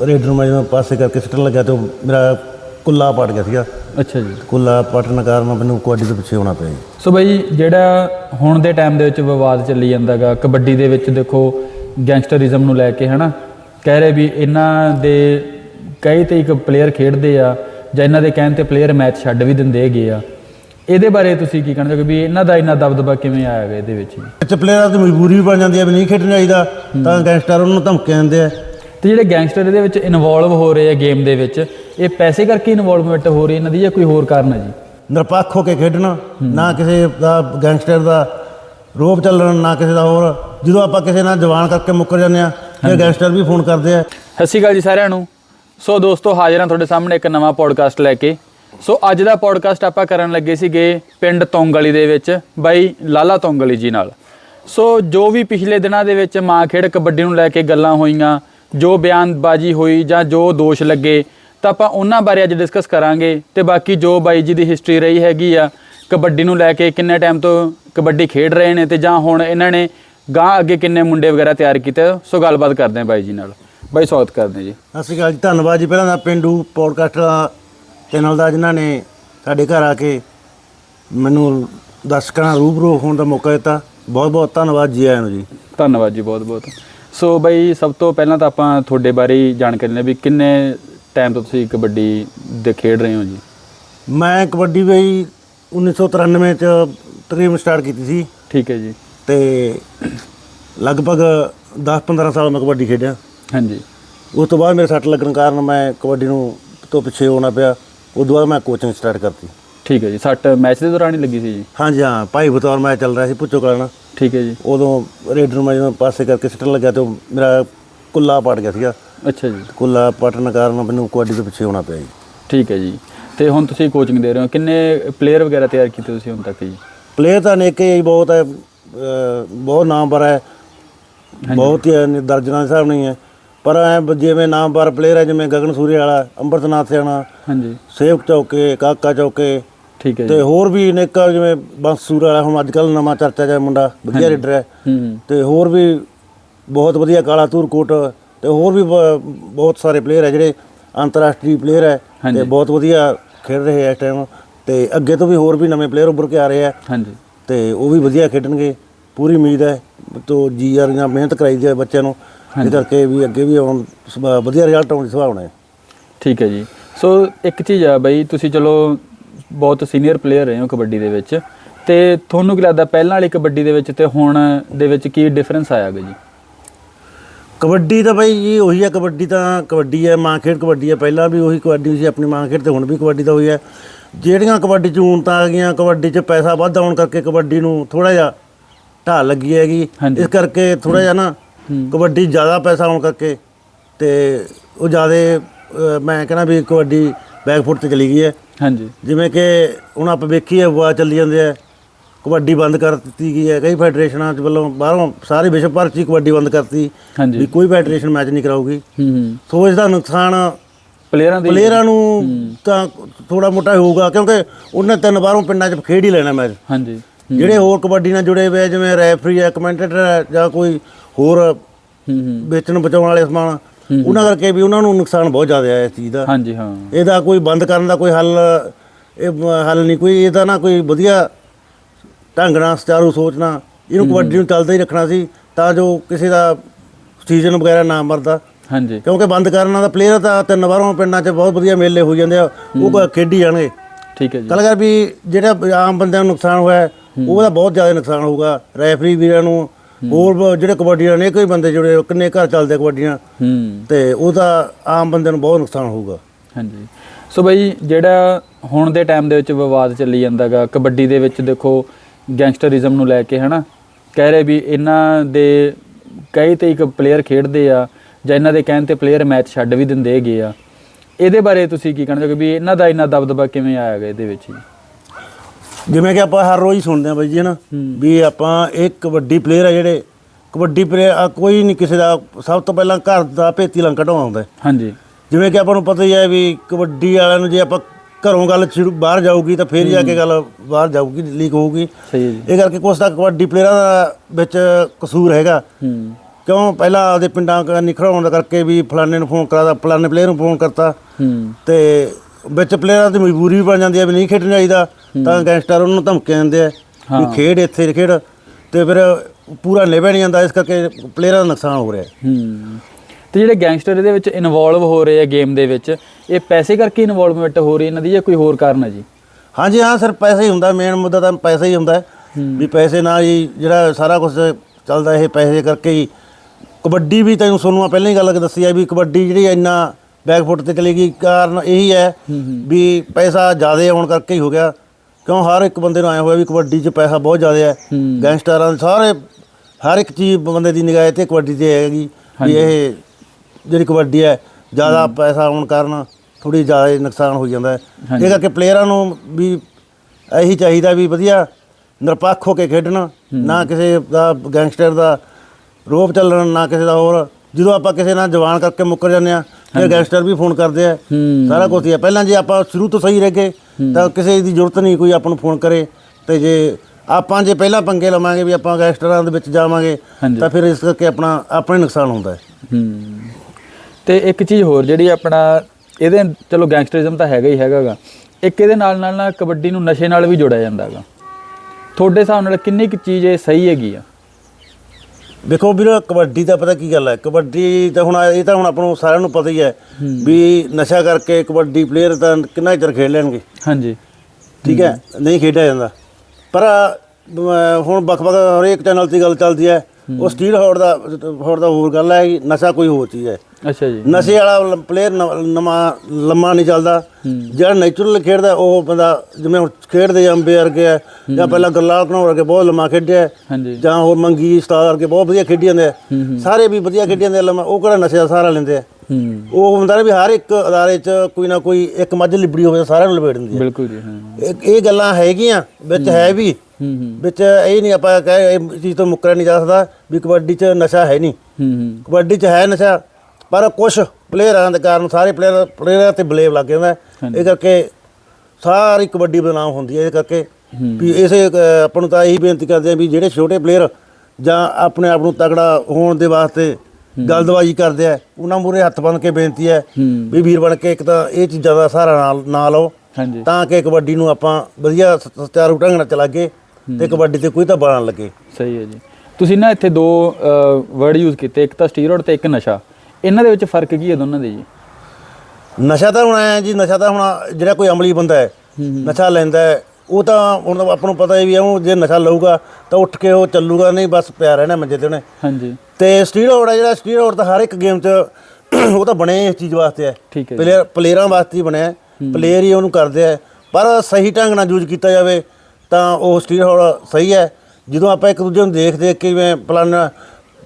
Raider ਨੂੰ ਮੈਂ ਜਦੋਂ ਪਾਸੇ ਕਰਕੇ ਸਿੱਟਣ ਲੱਗਾ ਤੇ ਉਹ ਮੇਰਾ ਕੁੱਲਾ ਪੜ ਗਿਆ ਸੀਗਾ। ਅੱਛਾ ਜੀ। ਕੁੱਲਾ ਪਟਣ ਕਾਰਨ ਮੈਨੂੰ ਕਬੱਡੀ ਤੋਂ ਪਿੱਛੇ ਹੋਣਾ ਪਿਆ ਜੀ। ਸੋ ਬਈ ਜਿਹੜਾ ਹੁਣ ਦੇ ਟਾਈਮ ਦੇ ਵਿੱਚ ਵਿਵਾਦ ਚੱਲੀ ਜਾਂਦਾਗਾ ਕਬੱਡੀ ਦੇ ਵਿੱਚ ਦੇਖੋ ਗੈਂਗਸਟਰਿਜ਼ਮ ਨੂੰ ਲੈ ਕੇ ਹਨਾ ਕਹਿ ਰਹੇ ਵੀ ਇਹਨਾਂ ਦੇ ਕਈ ਤੇ ਇੱਕ ਪਲੇਅਰ ਖੇਡਦੇ ਆ ਜਾਂ ਇਹਨਾਂ ਦੇ ਕਹਿਣ ਤੇ ਪਲੇਅਰ ਮੈਚ ਛੱਡ ਵੀ ਦਿੰਦੇ ਹੈਗੇ ਆ। ਇਹਦੇ ਬਾਰੇ ਤੁਸੀਂ ਕੀ ਕਹਿਣਾ ਚਾਹੋਗੇ ਵੀ ਇਹਨਾਂ ਦਾ ਇੰਨਾ ਦਬਦਬਾ ਕਿਵੇਂ ਆਇਆ ਗਾ ਇਹਦੇ ਵਿੱਚ? ਇੱਥੇ ਪਲੇਅਰਾਂ ਦੀ ਮਜਬੂਰੀ ਵੀ ਬਣ ਜਾਂਦੀ ਹੈ ਵੀ ਨਹੀਂ ਖੇਡਣਾ ਚਾਹੀਦਾ ਤਾਂ ਗੈਂਗਸਟਰ ਉਹਨੂੰ ਧਮਕੀਆਂ ਦਿੰਦੇ ਆ। ਤੇ ਜਿਹੜੇ ਗੈਂਗਸਟਰ ਇਹਦੇ ਵਿੱਚ ਇਨਵੋਲਵ ਹੋ ਰਹੇ ਆ ਗੇਮ ਦੇ ਵਿੱਚ ਇਹ ਪੈਸੇ ਕਰਕੇ ਇਨਵੋਲਵਮੈਂਟ ਹੋ ਰਹੀ ਇਹਨਾਂ ਦੀ ਜਾਂ ਕੋਈ ਹੋਰ ਕਾਰਨ ਹੈ ਜੀ? ਨਿਰਪੱਖ ਹੋ ਕੇ ਖੇਡਣਾ ਨਾ ਕਿਸੇ ਦਾ ਗੈਂਗਸਟਰ ਦਾ ਰੋਪ ਚੱਲਣ ਨਾ ਕਿਸੇ ਦਾ ਹੋਰ। ਜਦੋਂ ਆਪਾਂ ਕਿਸੇ ਨਾਲ ਜਵਾਨ ਕਰਕੇ ਮੁੱਕਰ ਜਾਂਦੇ ਆ ਫਿਰ ਗੈਂਗਸਟਰ ਵੀ ਫੋਨ ਕਰਦੇ ਆ। ਸਤਿ ਸ਼੍ਰੀ ਅਕਾਲ ਜੀ ਸਾਰਿਆਂ ਨੂੰ। ਸੋ ਦੋਸਤੋ ਹਾਜ਼ਰ ਹਾਂ ਤੁਹਾਡੇ ਸਾਹਮਣੇ ਇੱਕ ਨਵਾਂ ਪੋਡਕਾਸਟ ਲੈ ਕੇ। ਸੋ ਅੱਜ ਦਾ ਪੋਡਕਾਸਟ ਆਪਾਂ ਕਰਨ ਲੱਗੇ ਸੀਗੇ ਪਿੰਡ ਤੋਂਗਲੀ ਦੇ ਵਿੱਚ ਬਾਈ ਲਾਲਾ ਤੋਂਗਲੀ ਜੀ ਨਾਲ। ਸੋ ਜੋ ਵੀ ਪਿਛਲੇ ਦਿਨਾਂ ਦੇ ਵਿੱਚ ਮਾਂ ਖੇਡ ਕਬੱਡੀ ਨੂੰ ਲੈ ਕੇ ਗੱਲਾਂ ਹੋਈਆਂ ਜੋ ਬਿਆਨਬਾਜ਼ੀ ਹੋਈ ਜਾਂ ਜੋ ਦੋਸ਼ ਲੱਗੇ ਤਾਂ ਆਪਾਂ ਉਹਨਾਂ ਬਾਰੇ ਅੱਜ ਡਿਸਕਸ ਕਰਾਂਗੇ। ਤੇ ਬਾਕੀ ਜੋ ਬਾਈ ਜੀ ਦੀ ਹਿਸਟਰੀ ਰਹੀ ਹੈਗੀ ਆ ਕਬੱਡੀ ਨੂੰ ਲੈ ਕੇ ਕਿੰਨੇ ਟਾਈਮ ਤੋਂ ਕਬੱਡੀ ਖੇਡ ਰਹੇ ਨੇ ਤੇ ਜਾਂ ਹੁਣ ਇਹਨਾਂ ਨੇ ਗਾਂ ਅੱਗੇ ਕਿੰਨੇ ਮੁੰਡੇ ਵਗੈਰਾ ਤਿਆਰ ਕੀਤੇ ਸੋ ਗੱਲਬਾਤ ਕਰਦੇ ਹਾਂ ਬਾਈ ਜੀ ਨਾਲ। ਬਾਈ ਸਵਾਗਤ ਕਰਦੇ ਜੀ। ਸਤਿ ਸ਼੍ਰੀ ਅਕਾਲ ਜੀ ਧੰਨਵਾਦ ਜੀ। ਪਹਿਲਾਂ ਤਾਂ ਪਿੰਡੂ ਪੋਡਕਾਸਟ ਦਾ ਚੈਨਲ ਦਾ ਜਿਨ੍ਹਾਂ ਨੇ ਸਾਡੇ ਘਰ ਆ ਕੇ ਮੈਨੂੰ ਦਰਸ਼ਕਾਂ ਨਾਲ ਰੂਬਰੂ ਹੋਣ ਦਾ ਮੌਕਾ ਦਿੱਤਾ ਬਹੁਤ ਬਹੁਤ ਧੰਨਵਾਦ ਜੀ ਆਇਆਂ ਨੂੰ ਜੀ। ਧੰਨਵਾਦ ਜੀ ਬਹੁਤ ਬਹੁਤ ਸੋ ਬਾਈ ਸਭ ਤੋਂ ਪਹਿਲਾਂ ਤਾਂ ਆਪਾਂ ਤੁਹਾਡੇ ਬਾਰੇ ਜਾਣਕਾਰੀ ਲੈਣੀ ਵੀ ਕਿੰਨੇ ਟਾਈਮ ਤੋਂ ਤੁਸੀਂ ਕਬੱਡੀ ਦੇ ਖੇਡ ਰਹੇ ਹੋ ਜੀ? ਮੈਂ ਕਬੱਡੀ ਵੀ 1993 ਚ ਤਕਰੀਬਨ ਸਟਾਰਟ ਕੀਤੀ ਸੀ। ਠੀਕ ਹੈ ਜੀ। ਤੇ ਲਗਭਗ 10-15 ਸਾਲ ਮੈਂ ਕਬੱਡੀ ਖੇਡਿਆ। ਹਾਂਜੀ। ਉਸ ਤੋਂ ਬਾਅਦ ਮੇਰੇ ਸੱਟ ਲੱਗਣ ਕਾਰਨ ਮੈਂ ਕਬੱਡੀ ਨੂੰ ਤੋਂ ਪਿੱਛੇ ਹੋਣਾ ਪਿਆ। ਉਸ ਤੋਂ ਬਾਅਦ ਮੈਂ ਕੋਚਿੰਗ ਸਟਾਰਟ ਕਰਤੀ। ਠੀਕ ਹੈ ਜੀ ਸੱਟ ਮੈਚ ਦੇ ਦੌਰਾਨ ਹੀ ਲੱਗੀ ਸੀ ਜੀ? ਹਾਂਜੀ ਹਾਂ ਭਾਈ ਬਤੌਰ ਮੈਂ ਚੱਲ ਰਿਹਾ ਸੀ ਪੁੱਛੋ ਕਲਣਾ ਠੀਕ ਹੈ ਜੀ। ਉਦੋਂ ਰੇਡਰ ਨੂੰ ਮੈਂ ਜਦੋਂ ਪਾਸੇ ਕਰਕੇ ਸਿੱਟਣ ਲੱਗਾ ਤੇ ਉਹ ਮੇਰਾ ਕੁੱਲਾ ਪੜ ਗਿਆ ਸੀਗਾ। ਅੱਛਾ ਜੀ। ਕੁੱਲਾ ਪਟਣ ਕਾਰਨ ਮੈਨੂੰ ਕਬੱਡੀ ਤੋਂ ਪਿੱਛੇ ਹੋਣਾ ਪਿਆ ਜੀ। ਠੀਕ ਹੈ ਜੀ। ਤੇ ਹੁਣ ਤੁਸੀਂ ਕੋਚਿੰਗ ਦੇ ਰਹੇ ਹੋ ਕਿੰਨੇ ਪਲੇਅਰ ਵਗੈਰਾ ਤਿਆਰ ਕੀਤੇ ਤੁਸੀਂ ਹੁਣ ਤੱਕ ਜੀ? ਪਲੇਅਰ ਤਾਂ ਨੇਕੇ ਹੀ ਬਹੁਤ ਹੈ ਬਹੁਤ ਨਾਮਵਰ ਹੈ। ਬਹੁਤ ਹੀ ਹੈ, ਦਰਜਨਾਂ ਦੇ ਹਿਸਾਬ ਨਹੀਂ ਹੈ ਪਰ ਐ ਜਿਵੇਂ ਨਾਮਵਰ ਪਲੇਅਰ ਹੈ ਜਿਵੇਂ ਗਗਨ ਸੂਰੇ ਵਾਲਾ ਅੰਮ੍ਰਿਤਨਾਥ ਸਿਆਣਾ ਹਾਂਜੀ। ਸੇਵਕ ਚੌਕੇ ਕਾਕਾ ਚੌਕੇ ਠੀਕ ਹੈ ਜੀ। ਤੇ ਹੋਰ ਵੀ ਅਨੇਕਾਂ ਜਿਵੇਂ ਬੰਸ ਸੂਰਾ ਵਾਲਾ ਹੁਣ ਅੱਜ ਕੱਲ ਨਵਾਂ ਚਰਚਾ ਦਾ ਮੁੰਡਾ ਵਧੀਆ ਰੀਡਰ ਹੈ। ਹੂੰ ਹੂੰ। ਤੇ ਹੋਰ ਵੀ ਬਹੁਤ ਵਧੀਆ ਕਾਲਾ ਧੂਰਕੋਟ ਤੇ ਹੋਰ ਵੀ ਬਹੁਤ ਸਾਰੇ ਪਲੇਅਰ ਹੈ ਜਿਹੜੇ ਅੰਤਰਰਾਸ਼ਟਰੀ ਪਲੇਅਰ ਹੈ। ਤੇ ਬਹੁਤ ਵਧੀਆ ਖੇਡ ਰਹੇ ਆ ਇਸ ਟਾਈਮ ਤੇ ਅੱਗੇ ਤੋਂ ਵੀ ਹੋਰ ਵੀ ਨਵੇਂ ਪਲੇਅਰ ਉੱਭਰ ਕੇ ਆ ਰਹੇ ਆ ਹਾਂਜੀ। ਤੇ ਉਹ ਵੀ ਵਧੀਆ ਖੇਡਣਗੇ। ਪੂਰੀ ਉਮੀਦ ਹੈ ਤੋਂ ਜੀ ਆਰ ਨਾਲ ਮਿਹਨਤ ਕਰਾਈ ਜਾਏ ਬੱਚਿਆਂ ਨੂੰ। ਇਹ ਕਰਕੇ ਵੀ ਅੱਗੇ ਵੀ ਆਉਣ ਵਧੀਆ ਰਿਜ਼ਲਟ ਆਉਣ ਦੀ ਸੰਭਾਵਨਾ ਹੈ। ਠੀਕ ਹੈ ਜੀ। ਸੋ ਇੱਕ ਚੀਜ਼ ਆ ਬਈ ਤੁਸੀਂ ਚਲੋ ਬਹੁਤ ਸੀਨੀਅਰ ਪਲੇਅਰ ਰਹੇ ਹੋ ਕਬੱਡੀ ਦੇ ਵਿੱਚ ਤੇ ਤੁਹਾਨੂੰ ਕੀ ਲੱਗਦਾ ਪਹਿਲਾਂ ਵਾਲੀ ਕਬੱਡੀ ਦੇ ਵਿੱਚ ਤੇ ਹੁਣ ਦੇ ਵਿੱਚ ਕੀ ਡਿਫਰੈਂਸ ਆਇਆਗਾ ਜੀ? ਕਬੱਡੀ ਤਾਂ ਬਾਈ ਜੀ ਉਹੀ ਹੈ ਕਬੱਡੀ ਤਾਂ ਕਬੱਡੀ ਹੈ ਮਾਂ ਖੇਡ ਕਬੱਡੀ ਹੈ ਪਹਿਲਾਂ ਵੀ ਉਹੀ ਕਬੱਡੀ ਸੀ ਆਪਣੀ ਮਾਂ ਖੇਡ ਤੇ ਹੁਣ ਵੀ ਕਬੱਡੀ ਤਾਂ ਹੋਈ ਹੈ ਜਿਹੜੀਆਂ ਕਬੱਡੀ ਚ ਊਣਤਾਂ ਆ ਗਈਆਂ ਕਬੱਡੀ 'ਚ ਪੈਸਾ ਵੱਧ ਆਉਣ ਕਰਕੇ ਕਬੱਡੀ ਨੂੰ ਥੋੜਾ ਜਿਹਾ ਢਾਲ ਲੱਗੀ ਹੈਗੀ। ਇਸ ਕਰਕੇ ਥੋੜਾ ਜਿਹਾ ਨਾ ਕਬੱਡੀ ਜ਼ਿਆਦਾ ਪੈਸਾ ਆਉਣ ਕਰਕੇ ਤੇ ਉਹ ਜ਼ਿਆਦਾ ਮੈਂ ਕਹਿੰਦਾ ਵੀ ਕਬੱਡੀ ਬੈਕਫੁੱਟ ਤੇ ਚਲੀ ਗਈ ਹੈ। ਹਾਂਜੀ। ਜਿਵੇਂ ਕਿ ਹੁਣ ਆਪਾਂ ਵੇਖੀਏ ਵਾ ਚੱਲੀ ਜਾਂਦੇ ਆ ਕਬੱਡੀ ਬੰਦ ਕਰ ਦਿੱਤੀ ਗਈ ਹੈ। ਕਈ ਫੈਡਰੇਸ਼ਨਾਂ ਚ ਵੱਲੋਂ ਬਾਹਰੋਂ ਸਾਰੇ ਵਿਸ਼ਵ ਭਰ ਚ ਕਬੱਡੀ ਬੰਦ ਕਰਤੀ ਵੀ ਕੋਈ ਫੈਡਰੇਸ਼ਨ ਮੈਚ ਨਹੀਂ ਕਰਾਊਗੀ। ਹੂੰ ਹੂੰ। ਸੋ ਇਸ ਦਾ ਨੁਕਸਾਨ ਪਲੇਅਰਾਂ ਦੀ ਪਲੇਅਰਾਂ ਨੂੰ ਤਾਂ ਥੋੜਾ ਮੋਟਾ ਹੋਊਗਾ ਕਿਉਂਕਿ ਉਹਨੇ ਤਿੰਨ ਬਾਹਰੋਂ ਪਿੰਡਾਂ 'ਚ ਖੇਡ ਹੀ ਲੈਣਾ ਮੈਚ। ਹਾਂਜੀ। ਜਿਹੜੇ ਹੋਰ ਕਬੱਡੀ ਨਾਲ ਜੁੜੇ ਹੋਏ ਜਿਵੇਂ ਰੈਫਰੀ ਹੈ ਕਮੈਂਟੇਟਰ ਹੈ ਜਾਂ ਕੋਈ ਹੋਰ ਹੂੰ ਹੂੰ। ਵੇਚਣ ਬਚਾਉਣ ਵਾਲੇ ਸਮਾਨ ਉਹਨਾਂ ਕਰਕੇ ਵੀ ਉਹਨਾਂ ਨੂੰ ਨੁਕਸਾਨ ਬਹੁਤ ਜ਼ਿਆਦਾ ਹੈ ਇਸ ਚੀਜ਼ ਦਾ। ਹਾਂਜੀ ਹਾਂ। ਇਹਦਾ ਕੋਈ ਬੰਦ ਕਰਨ ਦਾ ਕੋਈ ਹੱਲ ਇਹ ਹੱਲ ਨਹੀਂ। ਕੋਈ ਇਹਦਾ ਨਾ ਕੋਈ ਵਧੀਆ ਢੰਗ ਨਾਲ ਸੁਚਾਰੂ ਸੋਚਣਾ ਇਹਨੂੰ ਕਬੱਡੀ ਨੂੰ ਚੱਲਦਾ ਹੀ ਰੱਖਣਾ ਸੀ ਤਾਂ ਜੋ ਕਿਸੇ ਦਾ ਸੀਜ਼ਨ ਵਗੈਰਾ ਨਾ ਮਰਦਾ। ਹਾਂਜੀ। ਕਿਉਂਕਿ ਬੰਦ ਕਰਨ ਨਾਲ ਪਲੇਅਰ ਤਾਂ ਤਿੰਨ ਵਾਰੋਂ ਪਿੰਡਾਂ 'ਚ ਬਹੁਤ ਵਧੀਆ ਮੇਲੇ ਹੋ ਜਾਂਦੇ ਆ ਉਹ ਖੇਡੀ ਜਾਣਗੇ। ਠੀਕ ਹੈ ਜੀ। ਕੱਲ ਕਰ ਵੀ ਜਿਹੜਾ ਆਮ ਬੰਦਿਆਂ ਨੂੰ ਨੁਕਸਾਨ ਹੋਇਆ ਉਹਦਾ ਬਹੁਤ ਜ਼ਿਆਦਾ ਨੁਕਸਾਨ ਹੋਊਗਾ। ਰੈਫਰੀ ਵੀਰਾਂ ਨੂੰ ਹੋਰ ਬ- ਜਿਹੜੇ ਕਬੱਡੀਆਂ ਨੇ ਕੋਈ ਬੰਦੇ ਜੁੜੇ ਕਿੰਨੇ ਘਰ ਚੱਲਦੇ ਕਬੱਡੀਆਂ ਹੂੰ। ਤੇ ਉਹਦਾ ਆਮ ਬੰਦੇ ਨੂੰ ਬਹੁਤ ਨੁਕਸਾਨ ਹੋਊਗਾ। ਹਾਂਜੀ। ਸੋ ਬਈ ਜਿਹੜਾ ਹੁਣ ਦੇ ਟਾਈਮ ਦੇ ਵਿੱਚ ਵਿਵਾਦ ਚੱਲੀ ਜਾਂਦਾਗਾ ਕਬੱਡੀ ਦੇ ਵਿੱਚ ਦੇਖੋ ਗੈਂਗਸਟਰਿਜ਼ਮ ਨੂੰ ਲੈ ਕੇ ਹਨਾ ਕਹਿ ਰਹੇ ਵੀ ਇਹਨਾਂ ਦੇ ਕਈ ਤੇ ਇੱਕ ਪਲੇਅਰ ਖੇਡਦੇ ਆ ਜਾਂ ਇਹਨਾਂ ਦੇ ਕਹਿਣ ਤੇ ਪਲੇਅਰ ਮੈਚ ਛੱਡ ਵੀ ਦਿੰਦੇ ਹੈਗੇ ਆ। ਇਹਦੇ ਬਾਰੇ ਤੁਸੀਂ ਕੀ ਕਹਿਣਾ ਚਾਹੋਗੇ ਵੀ ਇਹਨਾਂ ਦਾ ਇੰਨਾ ਦਬਦਬਾ ਕਿਵੇਂ ਆਇਆ ਗਾ ਇਹਦੇ ਵਿੱਚ? ਜੀ ਜਿਵੇਂ ਕਿ ਆਪਾਂ ਹਰ ਰੋਜ਼ ਹੀ ਸੁਣਦੇ ਆ ਬਾਈ ਜੀ ਨਾ? ਵੀ ਆਪਾਂ ਇੱਕ ਕਬੱਡੀ ਪਲੇਅਰ ਆ ਜਿਹੜੇ ਕਬੱਡੀ ਪਲੇਅਰ ਕੋਈ ਨਹੀਂ ਕਿਸੇ ਦਾ ਸਭ ਤੋਂ ਪਹਿਲਾਂ ਘਰ ਦਾ ਭੇਤੀ ਲੰਕਾ ਢਵਾਉਂਦਾ ਹੈ। ਹਾਂਜੀ। ਜਿਵੇਂ ਕਿ ਆਪਾਂ ਨੂੰ ਪਤਾ ਹੀ ਹੈ ਵੀ ਕਬੱਡੀ ਵਾਲਿਆਂ ਨੂੰ ਜੇ ਆਪਾਂ ਘਰੋਂ ਗੱਲ ਸ਼ੁਰੂ ਬਾਹਰ ਜਾਊਗੀ ਤਾਂ ਫੇਰ ਜਾ ਕੇ ਗੱਲ ਬਾਹਰ ਜਾਊਗੀ ਲੀਕ ਹੋਊਗੀ। ਸਹੀ ਹੈ ਜੀ। ਇਹ ਕਰਕੇ ਕੁਛ ਤਾਂ ਕਬੱਡੀ ਪਲੇਅਰਾਂ ਦਾ ਵਿੱਚ ਕਸੂਰ ਹੈਗਾ। ਹੂੰ। ਕਿਉਂ? ਪਹਿਲਾਂ ਆਪਦੇ ਪਿੰਡਾਂ ਕ ਨਿਖਰਾਉਣ ਦਾ ਕਰਕੇ ਵੀ ਫਲਾਣੇ ਨੂੰ ਫੋਨ ਕਰਾਦਾ ਫਲਾਣੇ ਪਲੇਅਰ ਨੂੰ ਫੋਨ ਕਰਤਾ। ਹੂੰ। ਤੇ ਵਿੱਚ ਪਲੇਅਰਾਂ ਦੀ ਮਜਬੂਰੀ ਵੀ ਬਣ ਜਾਂਦੀ ਹੈ ਵੀ ਨਹੀਂ ਖੇਡਣਾ ਚਾਹੀਦਾ। ਤਾਂ ਗੈਂਗਸਟਰ ਉਹਨੂੰ ਧਮਕੀਆਂ ਦਿੰਦੇ ਆ ਵੀ ਖੇਡ ਇੱਥੇ ਖੇਡ ਤੇ ਫਿਰ ਪੂਰਾ ਨਿਭਿਆ ਨਹੀਂ ਜਾਂਦਾ ਇਸ ਕਰਕੇ ਪਲੇਅਰਾਂ ਦਾ ਨੁਕਸਾਨ ਹੋ ਰਿਹਾ। ਹੂੰ। ਤੇ ਜਿਹੜੇ ਗੈਂਗਸਟਰ ਇਹਦੇ ਵਿੱਚ ਇਨਵੋਲਵ ਹੋ ਰਹੇ ਆ ਗੇਮ ਦੇ ਵਿੱਚ ਇਹ ਪੈਸੇ ਕਰਕੇ ਇਨਵੋਲਵਮੈਂਟ ਹੋ ਰਹੀ ਇਹਨਾਂ ਦੀ ਜਾਂ ਕੋਈ ਹੋਰ ਕਾਰਨ ਹੈ ਜੀ? ਹਾਂਜੀ ਹਾਂ ਸਰ ਪੈਸਾ ਹੀ ਹੁੰਦਾ ਮੇਨ ਮੁੱਦਾ ਤਾਂ ਪੈਸਾ ਹੀ ਹੁੰਦਾ। ਵੀ ਪੈਸੇ ਨਾਲ ਹੀ ਜਿਹੜਾ ਸਾਰਾ ਕੁਝ ਚੱਲਦਾ ਇਹ ਪੈਸੇ ਕਰਕੇ ਹੀ। ਕਬੱਡੀ ਵੀ ਤੈਨੂੰ ਮੈਂ ਪਹਿਲਾਂ ਹੀ ਗੱਲ ਦੱਸੀ ਆ ਵੀ ਕਬੱਡੀ ਜਿਹੜੀ ਇੰਨਾ ਬੈਕਫੁੱਟ ਤੇ ਚਲੀ ਗਈ ਕਾਰਨ ਇਹੀ ਹੈ। ਵੀ ਪੈਸਾ ਜ਼ਿਆਦਾ ਆਉਣ ਕਰਕੇ ਹੀ ਹੋ ਗਿਆ। ਕਿਉਂ ਹਰ ਇੱਕ ਬੰਦੇ ਨੂੰ ਆਇਆ ਹੋਇਆ ਵੀ ਕਬੱਡੀ 'ਚ ਪੈਸਾ ਬਹੁਤ ਜ਼ਿਆਦਾ ਹੈ। ਗੈਂਗਸਟਰਾਂ ਦੇ ਸਾਰੇ ਹਰ ਇੱਕ ਚੀਜ਼ ਬੰਦੇ ਦੀ ਨਿਗਾਹ ਤੇ ਕਬੱਡੀ ਤੇ ਹੈਗੀ ਵੀ ਇਹ ਜਿਹੜੀ ਕਬੱਡੀ ਹੈ ਜ਼ਿਆਦਾ ਪੈਸਾ ਆਉਣ ਕਾਰਨ ਥੋੜੀ ਜ਼ਿਆਦਾ ਨੁਕਸਾਨ ਹੋ ਜਾਂਦਾ ਹੈ। ਇਹ ਕਰਕੇ ਪਲੇਅਰਾਂ ਨੂੰ ਵੀ ਇਹੀ ਚਾਹੀਦਾ ਵੀ ਵਧੀਆ ਨਿਰਪੱਖ ਹੋ ਕੇ ਖੇਡਣਾ ਨਾ ਕਿਸੇ ਦਾ ਗੈਂਗਸਟਰ ਦਾ ਰੋਪ ਚੱਲਣ ਨਾ ਕਿਸੇ ਦਾ ਹੋਰ ਜਦੋਂ ਆਪਾਂ ਕਿਸੇ ਨਾਲ ਜਵਾਨ ਕਰਕੇ ਮੁੱਕਰ ਜਾਂਦੇ ਆ ਫਿਰ ਗੈਂਗਸਟਰ ਵੀ ਫੋਨ ਕਰਦੇ ਆ ਸਾਰਾ ਕੁਝ ਹੀ ਆ। ਪਹਿਲਾਂ ਜੇ ਆਪਾਂ ਸ਼ੁਰੂ ਤੋਂ ਸਹੀ ਰਹਿ ਗਏ ਤਾਂ ਕਿਸੇ ਦੀ ਜ਼ਰੂਰਤ ਨਹੀਂ ਕੋਈ ਆਪਾਂ ਨੂੰ ਫੋਨ ਕਰੇ। ਤੇ ਜੇ ਆਪਾਂ ਜੇ ਪਹਿਲਾਂ ਪੰਗੇ ਲਵਾਂਗੇ ਵੀ ਆਪਾਂ ਗੈਂਗਸਟਰਾਂ ਦੇ ਵਿੱਚ ਜਾਵਾਂਗੇ। ਤਾਂ ਫਿਰ ਇਸ ਕਰਕੇ ਆਪਣਾ ਆਪਣਾ ਨੁਕਸਾਨ ਹੁੰਦਾ ਹੈ। ਹੂੰ। ਤੇ ਇੱਕ ਚੀਜ਼ ਹੋਰ ਜਿਹੜੀ ਆਪਣਾ ਇਹਦੇ ਚਲੋ ਗੈਂਗਸਟਰਿਜ਼ਮ ਤਾਂ ਹੈਗਾ ਹੀ ਹੈਗਾਗਾ ਇੱਕ ਇਹਦੇ ਨਾਲ ਨਾਲ ਨਾ ਕਬੱਡੀ ਨੂੰ ਨਸ਼ੇ ਨਾਲ ਵੀ ਜੋੜਿਆ ਜਾਂਦਾਗਾ ਤੁਹਾਡੇ ਹਿਸਾਬ ਨਾਲ ਕਿੰਨੀ ਕੁ ਚੀਜ਼ ਇਹ ਸਹੀ ਹੈਗੀ ਆ? ਵੇਖੋ ਵੀਰ ਕਬੱਡੀ ਦਾ ਪਤਾ ਕੀ ਗੱਲ ਹੈ? ਕਬੱਡੀ ਤਾਂ ਹੁਣ ਇਹ ਤਾਂ ਹੁਣ ਆਪਾਂ ਨੂੰ ਸਾਰਿਆਂ ਨੂੰ ਪਤਾ ਹੀ ਹੈ ਵੀ ਨਸ਼ਾ ਕਰਕੇ ਕਬੱਡੀ ਪਲੇਅਰ ਤਾਂ ਕਿੰਨਾ ਚਿਰ ਖੇਡ ਲੈਣਗੇ। ਹਾਂਜੀ। ਠੀਕ ਹੈ? ਨਹੀਂ ਖੇਡਿਆ ਜਾਂਦਾ। ਪਰ ਹੁਣ ਵੱਖ-ਵੱਖ ਹਰੇਕ ਚੈਨਲ ਤੇ ਗੱਲ ਚੱਲਦੀ ਹੈ। ਉਹ ਸਟੀਲ ਹੌੜ ਦਾ ਹੌੜ ਦਾ ਹੋਰ ਗੱਲ ਹੈ ਨਸ਼ਾ ਕੋਈ ਹੋਰ ਚੀਜ਼ ਹੈ। ਅੱਛਾ ਜੀ। ਨਸ਼ੇ ਵਾਲਾ ਪਲੇਅਰ ਨਵਾਂ ਲੰਮਾ ਨਹੀਂ ਚੱਲਦਾ। ਜਿਹੜਾ ਨੇਚਰਲ ਖੇਡਦਾ ਉਹ ਬੰਦਾ ਜਿਵੇਂ ਹੁਣ ਖੇਡਦੇ ਅੰਬੇ ਵਰਗੇ ਆ ਜਾਂ ਪਹਿਲਾਂ ਗੱਲਾਂ ਘਨੌਰ ਵਰਗੇ ਬਹੁਤ ਲੰਮਾ ਖੇਡਿਆ ਜਾਂ ਹੋਰ ਮੰਗੀ ਸਟਾਰ ਵਰਗੇ ਬਹੁਤ ਵਧੀਆ ਖੇਡੀ ਜਾਂਦੇ ਸਾਰੇ ਵੀ ਵਧੀਆ ਖੇਡੀ ਜਾਂਦੇ ਲੰਮਾ ਉਹ ਕਿਹੜਾ ਨਸ਼ੇ ਦਾ ਸਹਾਰਾ ਲੈਂਦੇ ਆ। ਉਹ ਹੁੰਦਾ ਨਾ ਵੀ ਹਰ ਇੱਕ ਅਦਾਰੇ 'ਚ ਕੋਈ ਨਾ ਕੋਈ ਇੱਕ ਮੱਝ ਲਿਬੜੀ ਹੋਵੇ ਸਾਰਿਆਂ ਨੂੰ ਲਪੇਟ ਦਿੰਦੀ ਹੈ ਬਿਲਕੁਲ ਜੀ ਹਾਂ। ਇਹ ਗੱਲਾਂ ਹੈਗੀਆਂ ਵਿੱਚ ਹੈ। ਵੀ। ਵਿੱਚ ਇਹ ਨਹੀਂ ਆਪਾਂ ਕਹੇ ਇਹ ਚੀਜ਼ ਤੋਂ ਮੁੱਕਰਿਆ ਨਹੀਂ ਜਾ ਸਕਦਾ ਵੀ ਕਬੱਡੀ 'ਚ ਨਸ਼ਾ ਹੈ ਨਹੀਂ। ਕਬੱਡੀ 'ਚ ਹੈ ਨਸ਼ਾ ਪਰ ਕੁਝ ਪਲੇਅਰਾਂ ਦੇ ਕਾਰਨ ਸਾਰੇ ਪਲੇਅਰ ਪਲੇਅਰਾਂ ਤੇ ਬਲੇਮ ਲੱਗ ਜਾਂਦਾ। ਇਹ ਕਰਕੇ ਸਾਰੀ ਕਬੱਡੀ ਬਦਨਾਮ ਹੁੰਦੀ ਹੈ। ਇਹ ਕਰਕੇ ਵੀ ਇਸੇ ਆਪਾਂ ਨੂੰ ਤਾਂ ਇਹੀ ਬੇਨਤੀ ਕਰਦੇ ਆ ਵੀ ਜਿਹੜੇ ਛੋਟੇ ਪਲੇਅਰ ਜਾਂ ਆਪਣੇ ਆਪ ਨੂੰ ਤਗੜਾ ਹੋਣ ਦੇ ਵਾਸਤੇ ਗਲਦਬਾਜ਼ੀ ਕਰਦੇ ਆ ਉਹਨਾਂ ਮੂਰੇ ਹੱਥ ਬੰਨ ਕੇ ਬੇਨਤੀ ਹੈ ਵੀ ਵੀਰ ਬਣ ਕੇ ਇੱਕ ਤਾਂ ਇਹ ਚੀਜ਼ਾਂ ਦਾ ਸਹਾਰਾ ਨਾਲ ਨਾ ਲਓ ਤਾਂ ਕਿ ਕਬੱਡੀ ਨੂੰ ਆਪਾਂ ਵਧੀਆ ਸ- ਸੁਚਾਰੂ ਢੰਗ ਨਾਲ ਚਲਾਗੇ ਤੇ ਕਬੱਡੀ ਤੇ ਕੋਈ ਤਾਂ ਬਣਨ ਲੱਗੇ। ਸਹੀ ਹੈ ਜੀ। ਤੁਸੀਂ ਨਾ ਇੱਥੇ ਦੋ ਵਰਡ ਯੂਜ਼ ਕੀਤੇ ਇੱਕ ਤਾਂ ਸਟੀਰੋਇਡ ਤੇ ਇੱਕ ਨਸ਼ਾ। ਇਹਨਾਂ ਦੇ ਵਿੱਚ ਫ਼ਰਕ ਕੀ ਹੈ ਦੋਨਾਂ ਦੇ ਜੀ? ਨਸ਼ਾ ਤਾਂ ਹੁਣ ਆਇਆ ਜੀ ਨਸ਼ਾ ਤਾਂ ਹੁਣ ਜਿਹੜਾ ਕੋਈ ਅਮਲੀ ਬੰਦਾ ਹੈ ਨਸ਼ਾ ਲੈਂਦਾ ਹੈ ਉਹ ਤਾਂ ਹੁਣ ਆਪਾਂ ਨੂੰ ਪਤਾ ਹੀ ਵੀ ਉਹ ਜੇ ਨਸ਼ਾ ਲਊਗਾ ਤਾਂ ਉੱਠ ਕੇ ਉਹ ਚੱਲੂਗਾ ਨਹੀਂ ਬਸ ਪਿਆ ਰਹਿਣਾ ਮੰਜੇ ਤੇ ਉਹਨੇ। ਹਾਂਜੀ। ਤੇ ਸਟੀਰੋਇਡ ਹੈ ਜਿਹੜਾ ਸਟੀਰੋਇਡ ਤਾਂ ਹਰ ਇੱਕ ਗੇਮ 'ਚ ਉਹ ਤਾਂ ਬਣੇ ਇਸ ਚੀਜ਼ ਵਾਸਤੇ ਹੈ। ਪਲੇਅਰ ਪਲੇਅਰਾਂ ਵਾਸਤੇ ਹੀ ਬਣਿਆ ਪਲੇਅਰ ਹੀ ਉਹਨੂੰ ਕਰਦੇ ਆ ਪਰ ਸਹੀ ਢੰਗ ਨਾਲ ਯੂਜ਼ ਕੀਤਾ ਜਾਵੇ ਤਾਂ ਉਹ ਸਟੀਰੋਇਡ ਸਹੀ ਹੈ। ਜਦੋਂ ਆਪਾਂ ਇੱਕ ਦੂਜੇ ਨੂੰ ਦੇਖ ਦੇਖ ਕੇ ਜਿਵੇਂ ਪਲਾਨ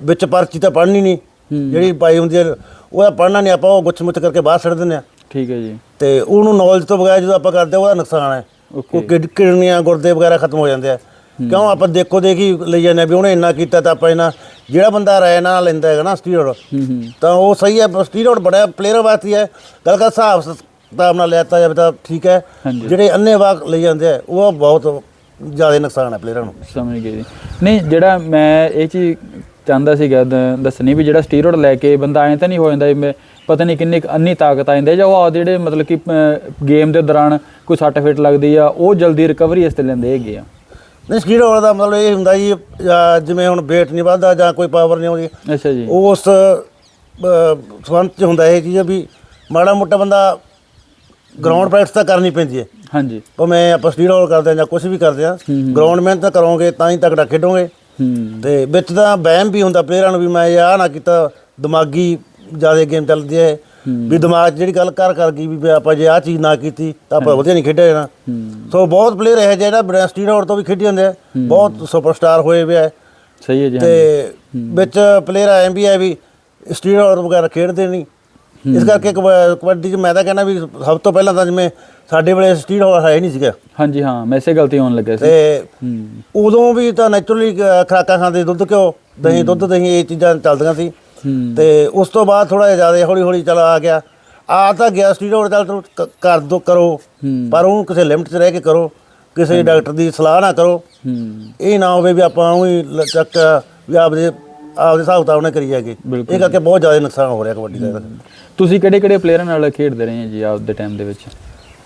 ਵਿੱਚ ਪਰਚੀ ਤਾਂ ਪੜ੍ਹਨੀ ਨਹੀਂ ਜਿਹੜੀ ਪਾਈ ਹੁੰਦੀ ਹੈ ਉਹਦਾ ਪੜ੍ਹਨਾ ਨਹੀਂ ਆਪਾਂ ਉਹ ਗੁੱਛ ਮੁੱਛ ਕਰਕੇ ਬਾਹਰ ਛੱਡ ਦਿੰਦੇ ਆ ਠੀਕ ਹੈ ਜੀ। ਤੇ ਉਹਨੂੰ ਨੌਲੇਜ ਤੋਂ ਬਗੈਰ ਜਦੋਂ ਆਪਾਂ ਕਰਦੇ ਉਹਦਾ ਨੁਕਸਾਨ ਹੈ। ਉਹ ਕਿਡ- ਕਿਡਨੀਆਂ ਗੁਰਦੇ ਵਗੈਰਾ ਖਤਮ ਹੋ ਜਾਂਦੇ ਆ। ਕਿਉਂ? ਆਪਾਂ ਦੇਖੋ ਦੇਖੀ ਲਈ ਜਾਂਦੇ ਵੀ ਉਹਨੇ ਇੰਨਾ ਕੀਤਾ ਤਾਂ ਆਪਾਂ ਇਹਨਾਂ ਜਿਹੜਾ ਬੰਦਾ ਰਾਇ ਨਾਲ ਲੈਂਦਾ ਹੈਗਾ ਨਾ ਸਟੀਰੋਇਡ ਹੂੰ ਹੂੰ। ਤਾਂ ਉਹ ਸਹੀ ਹੈ ਸਟੀਰੋਇਡ ਬੜਾ ਪਲੇਅਰ ਵਾਸਤੇ ਹੈ। ਗੱਲ ਕਰ ਹਿਸਾਬ ਕਿਤਾਬ ਨਾਲ ਲੈਤਾ ਜਾਵੇ ਤਾਂ ਠੀਕ ਹੈ। ਜਿਹੜੇ ਅੰਨੇ ਵਾਕ ਲਈ ਜਾਂਦੇ ਆ ਉਹ ਬਹੁਤ ਜ਼ਿਆਦਾ ਨੁਕਸਾਨ ਹੈ ਪਲੇਅਰਾਂ ਨੂੰ। ਸਮਝ ਗਏ ਜੀ। ਨਹੀਂ ਜਿਹੜਾ ਮੈਂ ਇਹ ਚੀਜ਼ ਚਾਹੁੰਦਾ ਸੀਗਾ ਦੱਸਣੀ ਵੀ ਜਿਹੜਾ ਸਟੀਰੋਇਡ ਲੈ ਕੇ ਬੰਦਾ ਐਂ ਤਾਂ ਨਹੀਂ ਹੋ ਜਾਂਦਾ ਮੈਂ ਪਤਾ ਨਹੀਂ ਕਿੰਨੀ ਅੰਨੀ ਤਾਕਤ ਆ ਜਾਂਦੀ ਜਾਂ ਉਹ ਆ ਜਿਹੜੇ ਮਤਲਬ ਕਿ ਗੇਮ ਦੇ ਦੌਰਾਨ ਕੋਈ ਸੱਟ ਫਿੱਟ ਲੱਗਦੀ ਆ ਉਹ ਜਲਦੀ ਰਿਕਵਰੀ ਇਸ ਤੇ ਲੈਂਦੇ ਹੈਗੇ ਆ। ਨਹੀਂ ਸਟੀਰੋਇਡ ਦਾ ਮਤਲਬ ਇਹ ਹੁੰਦਾ ਜੀ ਜਿਵੇਂ ਹੁਣ weight ਨਹੀਂ ਵੱਧਦਾ ਜਾਂ ਕੋਈ ਪਾਵਰ ਨਹੀਂ ਆਉਂਦੀ। ਅੱਛਾ ਜੀ। ਉਸ ਸੰਬੰਧ ਚ ਹੁੰਦਾ ਇਹ ਚੀਜ਼ ਵੀ ਮਾੜਾ ਮੋਟਾ ਬੰਦਾ ਗਰਾਊਂਡ ਪ੍ਰੈਕਟਿਸ ਤਾਂ ਕਰਨੀ ਪੈਂਦੀ ਹੈ ਹਾਂਜੀ। ਭਾਵੇਂ ਆਪਾਂ ਸਟੀਰੋਇਡ ਕਰਦੇ ਹਾਂ ਜਾਂ ਕੁਝ ਵੀ ਕਰਦੇ ਹਾਂ ਗਰਾਊਂਡ ਮਿਹਨਤ ਤਾਂ ਕਰੋਗੇ ਤਾਂ ਹੀ ਤਕੜਾ ਖੇਡੋਗੇ। ਤੇ ਵਿੱਚ ਤਾਂ ਵਹਿਮ ਵੀ ਹੁੰਦਾ ਪਲੇਅਰਾਂ ਨੂੰ ਵੀ ਮੈਂ ਇਹ ਆਹ ਨਾ ਕੀਤਾ ਦਿਮਾਗੀ ਜ਼ਿਆਦਾ ਗੇਮ ਚੱਲਦੀ ਹੈ। ਵੀ ਦਿਮਾਗ 'ਚ ਜਿਹੜੀ ਗੱਲ ਕਰ ਕਰ ਗਈ ਵੀ ਆਪਾਂ ਜੇ ਆਹ ਚੀਜ਼ ਨਾ ਕੀਤੀ ਤਾਂ ਆਪਾਂ ਵਧੀਆ ਨਹੀਂ ਖੇਡਿਆ ਜਾਣਾ। ਸੋ ਬਹੁਤ ਪਲੇਅਰ ਇਹ ਜਿਹੜਾ ਬਿਨਾਂ ਸਟੀਰੋਇਡ ਤੋਂ ਵੀ ਖੇਡੀ ਜਾਂਦੇ ਆ। ਬਹੁਤ ਸੁਪਰਸਟਾਰ ਹੋਏ ਵੇ ਆ। ਸਹੀ ਹੈ ਜੀ ਤੇ ਵਿੱਚ ਪਲੇਅਰ ਐਂ ਵੀ ਹੈ ਵੀ ਸਟੀਰੋਇਡ ਵਗੈਰਾ ਖੇਡਦੇ ਨਹੀਂ। ਇਸ ਕਰਕੇ ਕਬ- ਕਬੱਡੀ 'ਚ ਮੈਂ ਤਾਂ ਕਹਿੰਦਾ ਵੀ ਸਭ ਤੋਂ ਪਹਿਲਾਂ ਤਾਂ ਜਿਵੇਂ ਸਾਡੇ ਵੇਲੇ ਸਟੀਰੋਇਡ ਹੈ ਹੀ ਨਹੀਂ ਸੀਗਾ। ਹਾਂਜੀ ਹਾਂ ਮੈਂ ਇਸੇ ਗਲਤੀ ਹੋਣ ਲੱਗਿਆ ਸੀ। ਤੇ ਹੂੰ। ਉਦੋਂ ਵੀ ਤਾਂ ਨੈਚੁਰਲੀ ਖਰਾਕਾਂ ਖਾਂਦੇ ਦੁੱਧ ਘਿਓ ਦਹੀਂ ਦੁੱਧ ਦਹੀਂ ਇਹ ਚੀਜ਼ਾਂ ਚੱਲਦੀਆਂ ਸੀ। ਹੂੰ। ਤੇ ਉਸ ਤੋਂ ਬਾਅਦ ਥੋੜਾ ਜਿਹਾ ਜ਼ਿਆਦਾ ਹੌਲੀ ਹੌਲੀ ਚਲਾ ਆ ਗਿਆ। ਆ ਤਾਂ ਗਿਆ ਸਟੀਰੋਇਡ ਚੱਲ ਤੂੰ ਕ- ਕਰ ਦੋ ਕਰੋ। ਹੂੰ। ਪਰ ਉਹਨੂੰ ਕਿਸੇ ਲਿਮਟ 'ਚ ਰਹਿ ਕੇ ਕਰੋ। ਕਿਸੇ ਡਾਕਟਰ ਦੀ ਸਲਾਹ ਨਾ ਕਰੋ। ਹੂੰ। ਇਹ ਨਾ ਹੋਵੇ ਵੀ ਆਪਾਂ ਉਹੀ ਚੱਕ ਵੀ ਆਪਦੇ ਆਪਦੇ ਹਿਸਾਬ ਕਿਤਾਬ ਨਾਲ ਕਰੀ ਜਾਗੇ ਬਿਲਕੁਲ। ਇਹ ਕਰਕੇ ਬਹੁਤ ਜ਼ਿਆਦਾ ਨੁਕਸਾਨ ਹੋ ਰਿਹਾ ਕਬੱਡੀ ਦਾ। ਇਹਦਾ। ਤੁਸੀਂ ਕਿਹੜੇ ਕਿਹੜੇ ਪਲੇਅਰਾਂ ਨਾਲ ਖੇਡਦੇ ਰਹੇ ਹੋ ਜੀ ਆਪਦੇ ਟਾਈਮ ਦੇ ਵਿੱਚ?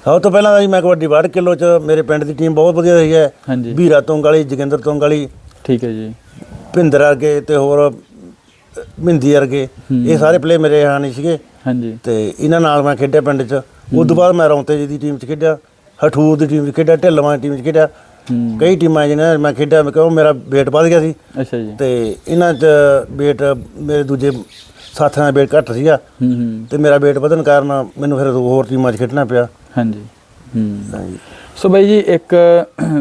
ਸਭ ਤੋਂ ਪਹਿਲਾਂ ਜੀ ਮੈਂ ਕਬੱਡੀ 62 ਕਿਲੋ ਚ ਮੇਰੇ ਪਿੰਡ ਦੀ ਟੀਮ ਬਹੁਤ ਵਧੀਆ ਰਹੀ ਹੈ। ਹਾਂਜੀ। ਵੀਰਾ ਤੋਂਗਾਲੀ ਜੋਗਿੰਦਰ ਤੋਂਗਾਲੀ ਠੀਕ ਹੈ ਜੀ। ਭਿੰਦਰ ਵਰਗੇ ਤੇ ਹੋਰ ਮਿੰਦੀ ਵਰਗੇ। ਇਹ ਸਾਰੇ ਪਲੇ ਮੇਰੇ ਹਾਨੀ ਸੀਗੇ। ਹਾਂਜੀ। ਤੇ ਇਹਨਾਂ ਨਾਲ ਮੈਂ ਖੇਡਿਆ ਪਿੰਡ 'ਚ। ਉਸ ਤੋਂ ਬਾਅਦ ਮੈਂ ਰੌਂਤੇ ਜੀ ਦੀ ਟੀਮ 'ਚ ਖੇਡਿਆ ਹਠੂਰ ਦੀ ਟੀਮ 'ਚ ਖੇਡਿਆ ਢਿੱਲਵਾਂ ਦੀ ਟੀਮ 'ਚ ਖੇਡਿਆ। ਕਈ ਟੀਮਾਂ ਜਿਹਨਾਂ ਮੈਂ ਖੇਡਿਆ ਮੈਂ ਕਿਹਾ ਮੇਰਾ weight ਵੱਧ ਗਿਆ ਸੀ। ਅੱਛਾ ਜੀ। ਤੇ ਇਹਨਾਂ 'ਚ weight ਮੇਰੇ ਦੂਜੇ ਸਾਥੀਆਂ ਦਾ weight ਘੱਟ ਸੀਗਾ। ਹੂੰ ਹੂੰ। ਤੇ ਮੇਰਾ weight ਵਧਣ ਕਾਰਨ ਮੈਨੂੰ ਫਿਰ ਹੋਰ ਟੀਮਾਂ 'ਚ ਖੇਡਣਾ ਪਿਆ। ਹਾਂਜੀ। ਹੂੰ। ਸੋ ਬਾਈ ਜੀ ਇੱਕ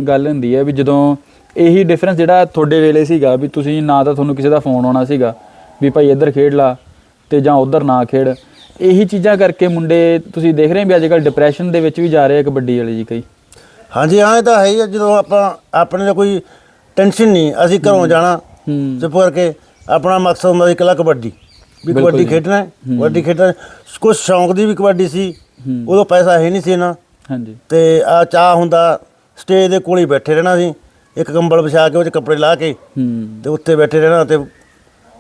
ਗੱਲ ਹੁੰਦੀ ਹੈ ਵੀ ਜਦੋਂ ਇਹੀ ਡਿਫਰੈਂਸ ਜਿਹੜਾ ਤੁਹਾਡੇ ਵੇਲੇ ਸੀਗਾ ਵੀ ਤੁਸੀਂ ਨਾ ਤਾਂ ਤੁਹਾਨੂੰ ਕਿਸੇ ਦਾ ਫੋਨ ਆਉਣਾ ਸੀਗਾ ਵੀ ਭਾਈ ਇੱਧਰ ਖੇਡ ਲਾ ਤੇ ਜਾਂ ਉੱਧਰ ਨਾ ਖੇਡ ਇਹੀ ਚੀਜ਼ਾਂ ਕਰਕੇ ਮੁੰਡੇ ਤੁਸੀਂ ਦੇਖ ਰਹੇ ਹੋ ਵੀ ਅੱਜ ਕੱਲ੍ਹ ਡਿਪਰੈਸ਼ਨ ਦੇ ਵਿੱਚ ਵੀ ਜਾ ਰਹੇ ਆ ਕਬੱਡੀ ਵਾਲੇ ਜੀ ਕਈ। ਹਾਂਜੀ ਹਾਂ ਇਹ ਤਾਂ ਹੈ ਹੀ ਆ, ਜਦੋਂ ਆਪਾਂ ਆਪਣੇ ਦਾ ਕੋਈ ਟੈਨਸ਼ਨ ਨਹੀਂ ਅਸੀਂ ਘਰੋਂ ਜਾਣਾ ਹੂੰ। ਚੁੱਪ ਕਰਕੇ ਆਪਣਾ ਮਕਸਦ ਹੁੰਦਾ ਸੀ ਇਕੱਲਾ ਕਬੱਡੀ ਵੀ ਕਬੱਡੀ। ਖੇਡਣਾ ਹੈ, ਕਬੱਡੀ ਖੇਡਣਾ ਕੁਝ ਸ਼ੌਂਕ ਦੀ ਵੀ ਕਬੱਡੀ ਸੀ ਹੂੰ। ਉਦੋਂ ਪੈਸਾ ਹੈ ਨਹੀਂ ਸੀ ਨਾ ਹਾਂਜੀ। ਤੇ ਆ ਚਾਹ ਹੁੰਦਾ ਸਟੇਜ ਦੇ ਕੋਲ ਹੀ ਬੈਠੇ ਰਹਿਣਾ ਸੀ ਇੱਕ ਕੰਬਲ ਵਿਛਾ ਕੇ ਉਹ 'ਚ ਕੱਪੜੇ ਲਾ ਕੇ ਹੂੰ। ਤੇ ਉੱਤੇ ਬੈਠੇ ਰਹਿਣਾ ਤੇ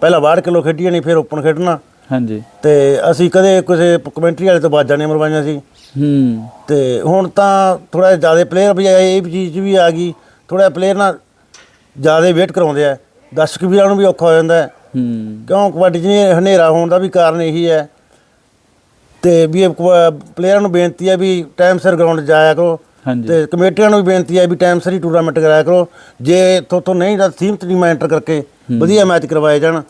ਪਹਿਲਾਂ 62 ਕਿਲੋ ਖੇਡੀ ਨਹੀਂ ਫਿਰ ਓਪਨ ਖੇਡਣਾ। ਹਾਂਜੀ। ਤੇ ਅਸੀਂ ਕਦੇ ਕਿਸੇ ਕਮੈਂਟਰੀ ਵਾਲੇ ਤੋਂ ਬਾਜਾਂ ਨਹੀਂ ਮਰਵਾਈਆਂ ਸੀ। ਹੂੰ। ਤੇ ਹੁਣ ਤਾਂ ਥੋੜਾ ਜ਼ਿਆਦਾ ਪਲੇਅਰ ਵੀ ਆਏ ਇਹ ਚੀਜ਼ ਵੀ ਆ ਗਈ। ਥੋੜਾ ਪਲੇਅਰ ਨਾਲ ਜ਼ਿਆਦਾ ਵੇਟ ਕਰਾਉਂਦੇ ਆ। ਦਰਸ਼ਕ ਵੀਰਾਂ ਨੂੰ ਵੀ ਔਖਾ ਹੋ ਜਾਂਦਾ ਹੈ। ਕਿਉਂ ਕਬੱਡੀ 'ਚ ਹਨੇਰਾ ਹੋਣ ਦਾ ਵੀ ਕਾਰਨ ਇਹੀ ਹੈ। ਤੇ ਵੀ ਪਲੇਅਰਾਂ ਨੂੰ ਬੇਨਤੀ ਹੈ ਵੀ ਟਾਈਮ ਸਿਰ ਗਰਾਊਂਡ ਜਾਇਆ ਕਰੋ। ਤੇ ਕਮੇਟੀਆਂ ਨੂੰ ਵੀ ਬੇਨਤੀ ਹੈ ਵੀ ਟਾਈਮ ਸਿਰ ਹੀ ਟੂਰਨਾਮੈਂਟ ਕਰਾਇਆ ਕਰੋ। ਜੇ ਥੋਤੋਂ ਨਹੀਂ ਤਾਂ ਸੀਮਤ ਟੀਮਾਂ ਐਂਟਰ ਕਰਕੇ ਵਧੀਆ ਮੈਚ ਕਰਵਾਏ ਜਾਣ।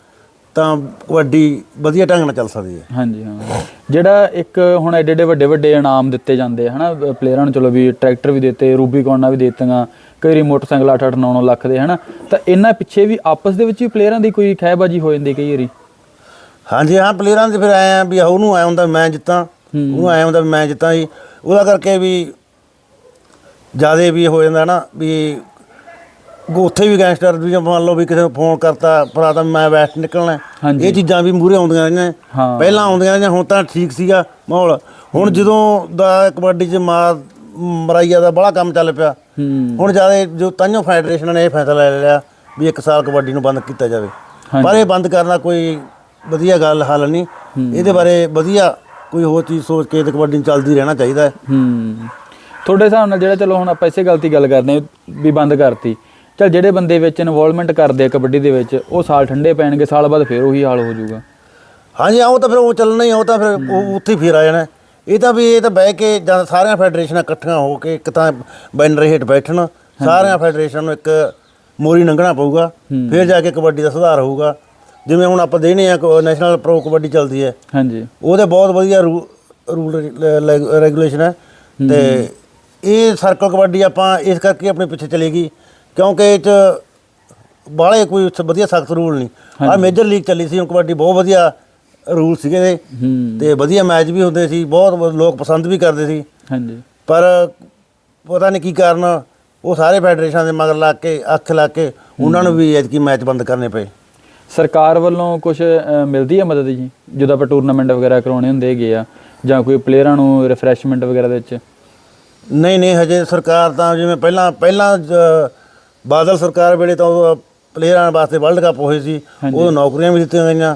ਤਾਂ ਕਬੱਡੀ ਵਧੀਆ ਢੰਗ ਨਾਲ ਚੱਲ ਸਕਦੀ ਹੈ। ਹਾਂਜੀ ਹਾਂ। ਜਿਹੜਾ ਇੱਕ ਹੁਣ ਐਡੇ ਐਡੇ ਵੱਡੇ ਵੱਡੇ ਇਨਾਮ ਦਿੱਤੇ ਜਾਂਦੇ ਆ ਹਨਾ ਪਲੇਅਰਾਂ ਨੂੰ ਚਲੋ ਵੀ ਟਰੈਕਟਰ ਵੀ ਦਿੱਤੇ ਰੂਬੀਕੌਨਾਂ ਵੀ ਦੇ ਦਿੱਤੀਆਂ ਕਈ ਵਾਰੀ ਮੋਟਰਸਾਈਕਲ 8 8 9 9 ਲੱਖ ਦੇ ਹਨਾ। ਤਾਂ ਇਹਨਾਂ ਪਿੱਛੇ ਵੀ ਆਪਸ ਦੇ ਵਿੱਚ ਵੀ ਪਲੇਅਰਾਂ ਦੀ ਕੋਈ ਖਹਿਬਾਜੀ ਹੋ ਜਾਂਦੀ ਕਈ ਵਾਰੀ? ਹਾਂਜੀ ਹਾਂ ਪਲੇਅਰਾਂ ਦੇ ਫਿਰ ਆਏ ਆ ਵੀ ਉਹਨੂੰ ਆਇਆ ਹੁੰਦਾ ਵੀ ਮੈਂ ਜਿੱਤਾਂ ਉਹਨੂੰ ਆਇਆ ਹੁੰਦਾ ਵੀ ਮੈਂ ਜਿੱਤਾਂ ਜੀ। ਉਹਦਾ ਕਰਕੇ ਵੀ ਜਿਆਦੇ ਵੀ ਹੋ ਜਾਂਦਾ ਨਾ ਵੀ ਉੱਥੇ ਵੀ ਗੈਂਗਸਟਰ ਵੀ ਮੰਨ ਲਓ ਵੀ ਕਿਸੇ ਨੂੰ ਫੋਨ ਕਰਤਾ ਭਰਾ ਤਾਂ ਮੈਂ ਵੈਸਟ ਨਿਕਲਣਾ ਹੈ। ਹਾਂਜੀ। ਇਹ ਚੀਜ਼ਾਂ ਵੀ ਮੂਰੇ ਆਉਂਦੀਆਂ ਰਹੀਆਂ ਹਾਂ। ਪਹਿਲਾਂ ਆਉਂਦੀਆਂ ਰਹੀਆਂ ਹੁਣ ਤਾਂ ਠੀਕ ਸੀਗਾ ਮਾਹੌਲ। ਹੁਣ ਜਦੋਂ ਦਾ ਕਬੱਡੀ 'ਚ ਮਾਰ ਮਰਾਈਆ ਦਾ ਬੜਾ ਕੰਮ ਚੱਲ ਪਿਆ। ਹੂੰ। ਹੁਣ ਜ਼ਿਆਦਾ ਜੋ ਤਾਂਯੋ ਫੈਡਰੇਸ਼ਨ ਨੇ ਇਹ ਫੈਸਲਾ ਲੈ ਲਿਆ ਵੀ ਇੱਕ ਸਾਲ ਕਬੱਡੀ ਨੂੰ ਬੰਦ ਕੀਤਾ ਜਾਵੇ। ਹਾਂਜੀ। ਪਰ ਇਹ ਬੰਦ ਕਰਨਾ ਕੋਈ ਵਧੀਆ ਗੱਲ ਹੱਲ ਨਹੀਂ। ਇਹਦੇ ਬਾਰੇ ਵਧੀਆ ਕੋਈ ਹੋਰ ਚੀਜ਼ ਸੋਚ ਕੇ ਤੇ ਕਬੱਡੀ ਨੂੰ ਚੱਲਦੀ ਰਹਿਣਾ ਚਾਹੀਦਾ ਹੈ। ਹੂੰ। ਤੁਹਾਡੇ ਹਿਸਾਬ ਨਾਲ ਜਿਹੜਾ ਚਲੋ ਹੁਣ ਆਪਾਂ ਇਸੇ ਗਲਤੀ ਗੱਲ ਕਰਦੇ ਹਾਂ ਵੀ ਬੰਦ ਕਰਤੀ। ਚਲ ਜਿਹੜੇ ਬੰਦੇ ਵਿੱਚ ਇਨਵੋਲਵਮੈਂਟ ਕਰਦੇ ਆ ਕਬੱਡੀ ਦੇ ਵਿੱਚ ਉਹ ਸਾਲ ਠੰਡੇ ਪੈਣਗੇ ਸਾਲ ਬਾਅਦ ਫੇਰ ਉਹੀ ਹਾਲ ਹੋ ਜਾਊਗਾ। ਹਾਂਜੀ ਆਓ ਤਾਂ ਫਿਰ ਉਹ ਚੱਲਣਾ ਹੀ ਉਹ ਤਾਂ ਫਿਰ ਉਹ ਉੱਥੇ ਹੀ ਫੇਰ ਆ ਜਾਣਾ। ਇਹ ਤਾਂ ਵੀ ਇਹ ਤਾਂ ਬਹਿ ਕੇ ਜਾਂ ਸਾਰੀਆਂ ਫੈਡਰੇਸ਼ਨਾਂ ਇਕੱਠੀਆਂ ਹੋ ਕੇ ਇੱਕ ਤਾਂ ਬੈਨਰ ਹੇਠ ਬੈਠਣ ਸਾਰੀਆਂ ਫੈਡਰੇਸ਼ਨ ਨੂੰ ਇੱਕ ਮੋਰੀ ਲੰਘਣਾ ਪਊਗਾ ਫਿਰ ਜਾ ਕੇ ਕਬੱਡੀ ਦਾ ਸੁਧਾਰ ਹੋਊਗਾ। ਜਿਵੇਂ ਹੁਣ ਆਪਾਂ ਦੇਣੇ ਆ ਨੈਸ਼ਨਲ ਪ੍ਰੋ ਕਬੱਡੀ ਚੱਲਦੀ ਹੈ। ਹਾਂਜੀ। ਉਹਦੇ ਬਹੁਤ ਵਧੀਆ ਰੂਲ ਰੈਗੂਲੇਸ਼ਨ ਹੈ। ਤੇ ਇਹ ਸਰਕਲ ਕਬੱਡੀ ਆਪਾਂ ਇਸ ਕਰਕੇ ਆਪਣੇ ਪਿੱਛੇ ਚਲੇਗੀ ਕਿਉਂਕਿ ਇਹ ਚ ਬਾਹਲੇ ਕੋਈ ਵਧੀਆ ਸਖਤ ਰੂਲ ਨਹੀਂ। ਆ ਮੇਜਰ ਲੀਗ ਚੱਲੀ ਸੀ ਹੁਣ ਕਬੱਡੀ ਬਹੁਤ ਵਧੀਆ ਰੂਲ ਸੀਗੇ ਇਹਦੇ। ਹੂੰ। ਤੇ ਵਧੀਆ ਮੈਚ ਵੀ ਹੁੰਦੇ ਸੀ ਬਹੁਤ ਲੋਕ ਪਸੰਦ ਵੀ ਕਰਦੇ ਸੀ। ਹਾਂਜੀ। ਪਰ ਪਤਾ ਨਹੀਂ ਕੀ ਕਾਰਨ ਉਹ ਸਾਰੇ ਫੈਡਰੇਸ਼ਨ ਦੇ ਮਗਰ ਲੱਗ ਕੇ ਅੱਖ ਲਾ ਕੇ ਉਹਨਾਂ ਨੂੰ ਵੀ ਐਤਕੀ ਮੈਚ ਬੰਦ ਕਰਨੇ ਪਏ। ਸਰਕਾਰ ਵੱਲੋਂ ਕੁਝ ਮਿਲਦੀ ਹੈ ਮਦਦ ਜੀ? ਜਦੋਂ ਆਪਾਂ ਟੂਰਨਾਮੈਂਟ ਵਗੈਰਾ ਕਰਾਉਣੇ ਹੁੰਦੇ ਹੈਗੇ ਆ ਜਾਂ ਕੋਈ ਪਲੇਅਰਾਂ ਨੂੰ ਰਿਫਰੈਸ਼ਮੈਂਟ ਵਗੈਰਾ ਦੇ ਵਿੱਚ? ਨਹੀਂ ਨਹੀਂ ਹਜੇ ਸਰਕਾਰ ਤਾਂ ਜਿਵੇਂ ਪਹਿਲਾਂ ਪਹਿਲਾਂ ਜ- ਬਾਦਲ ਸਰਕਾਰ ਵੇਲੇ ਤਾਂ ਉਦੋਂ ਪਲੇਅਰਾਂ ਵਾਸਤੇ ਵਰਲਡ ਕੱਪ ਹੋਏ ਸੀ ਉਦੋਂ ਨੌਕਰੀਆਂ ਵੀ ਦਿੱਤੀਆਂ ਗਈਆਂ।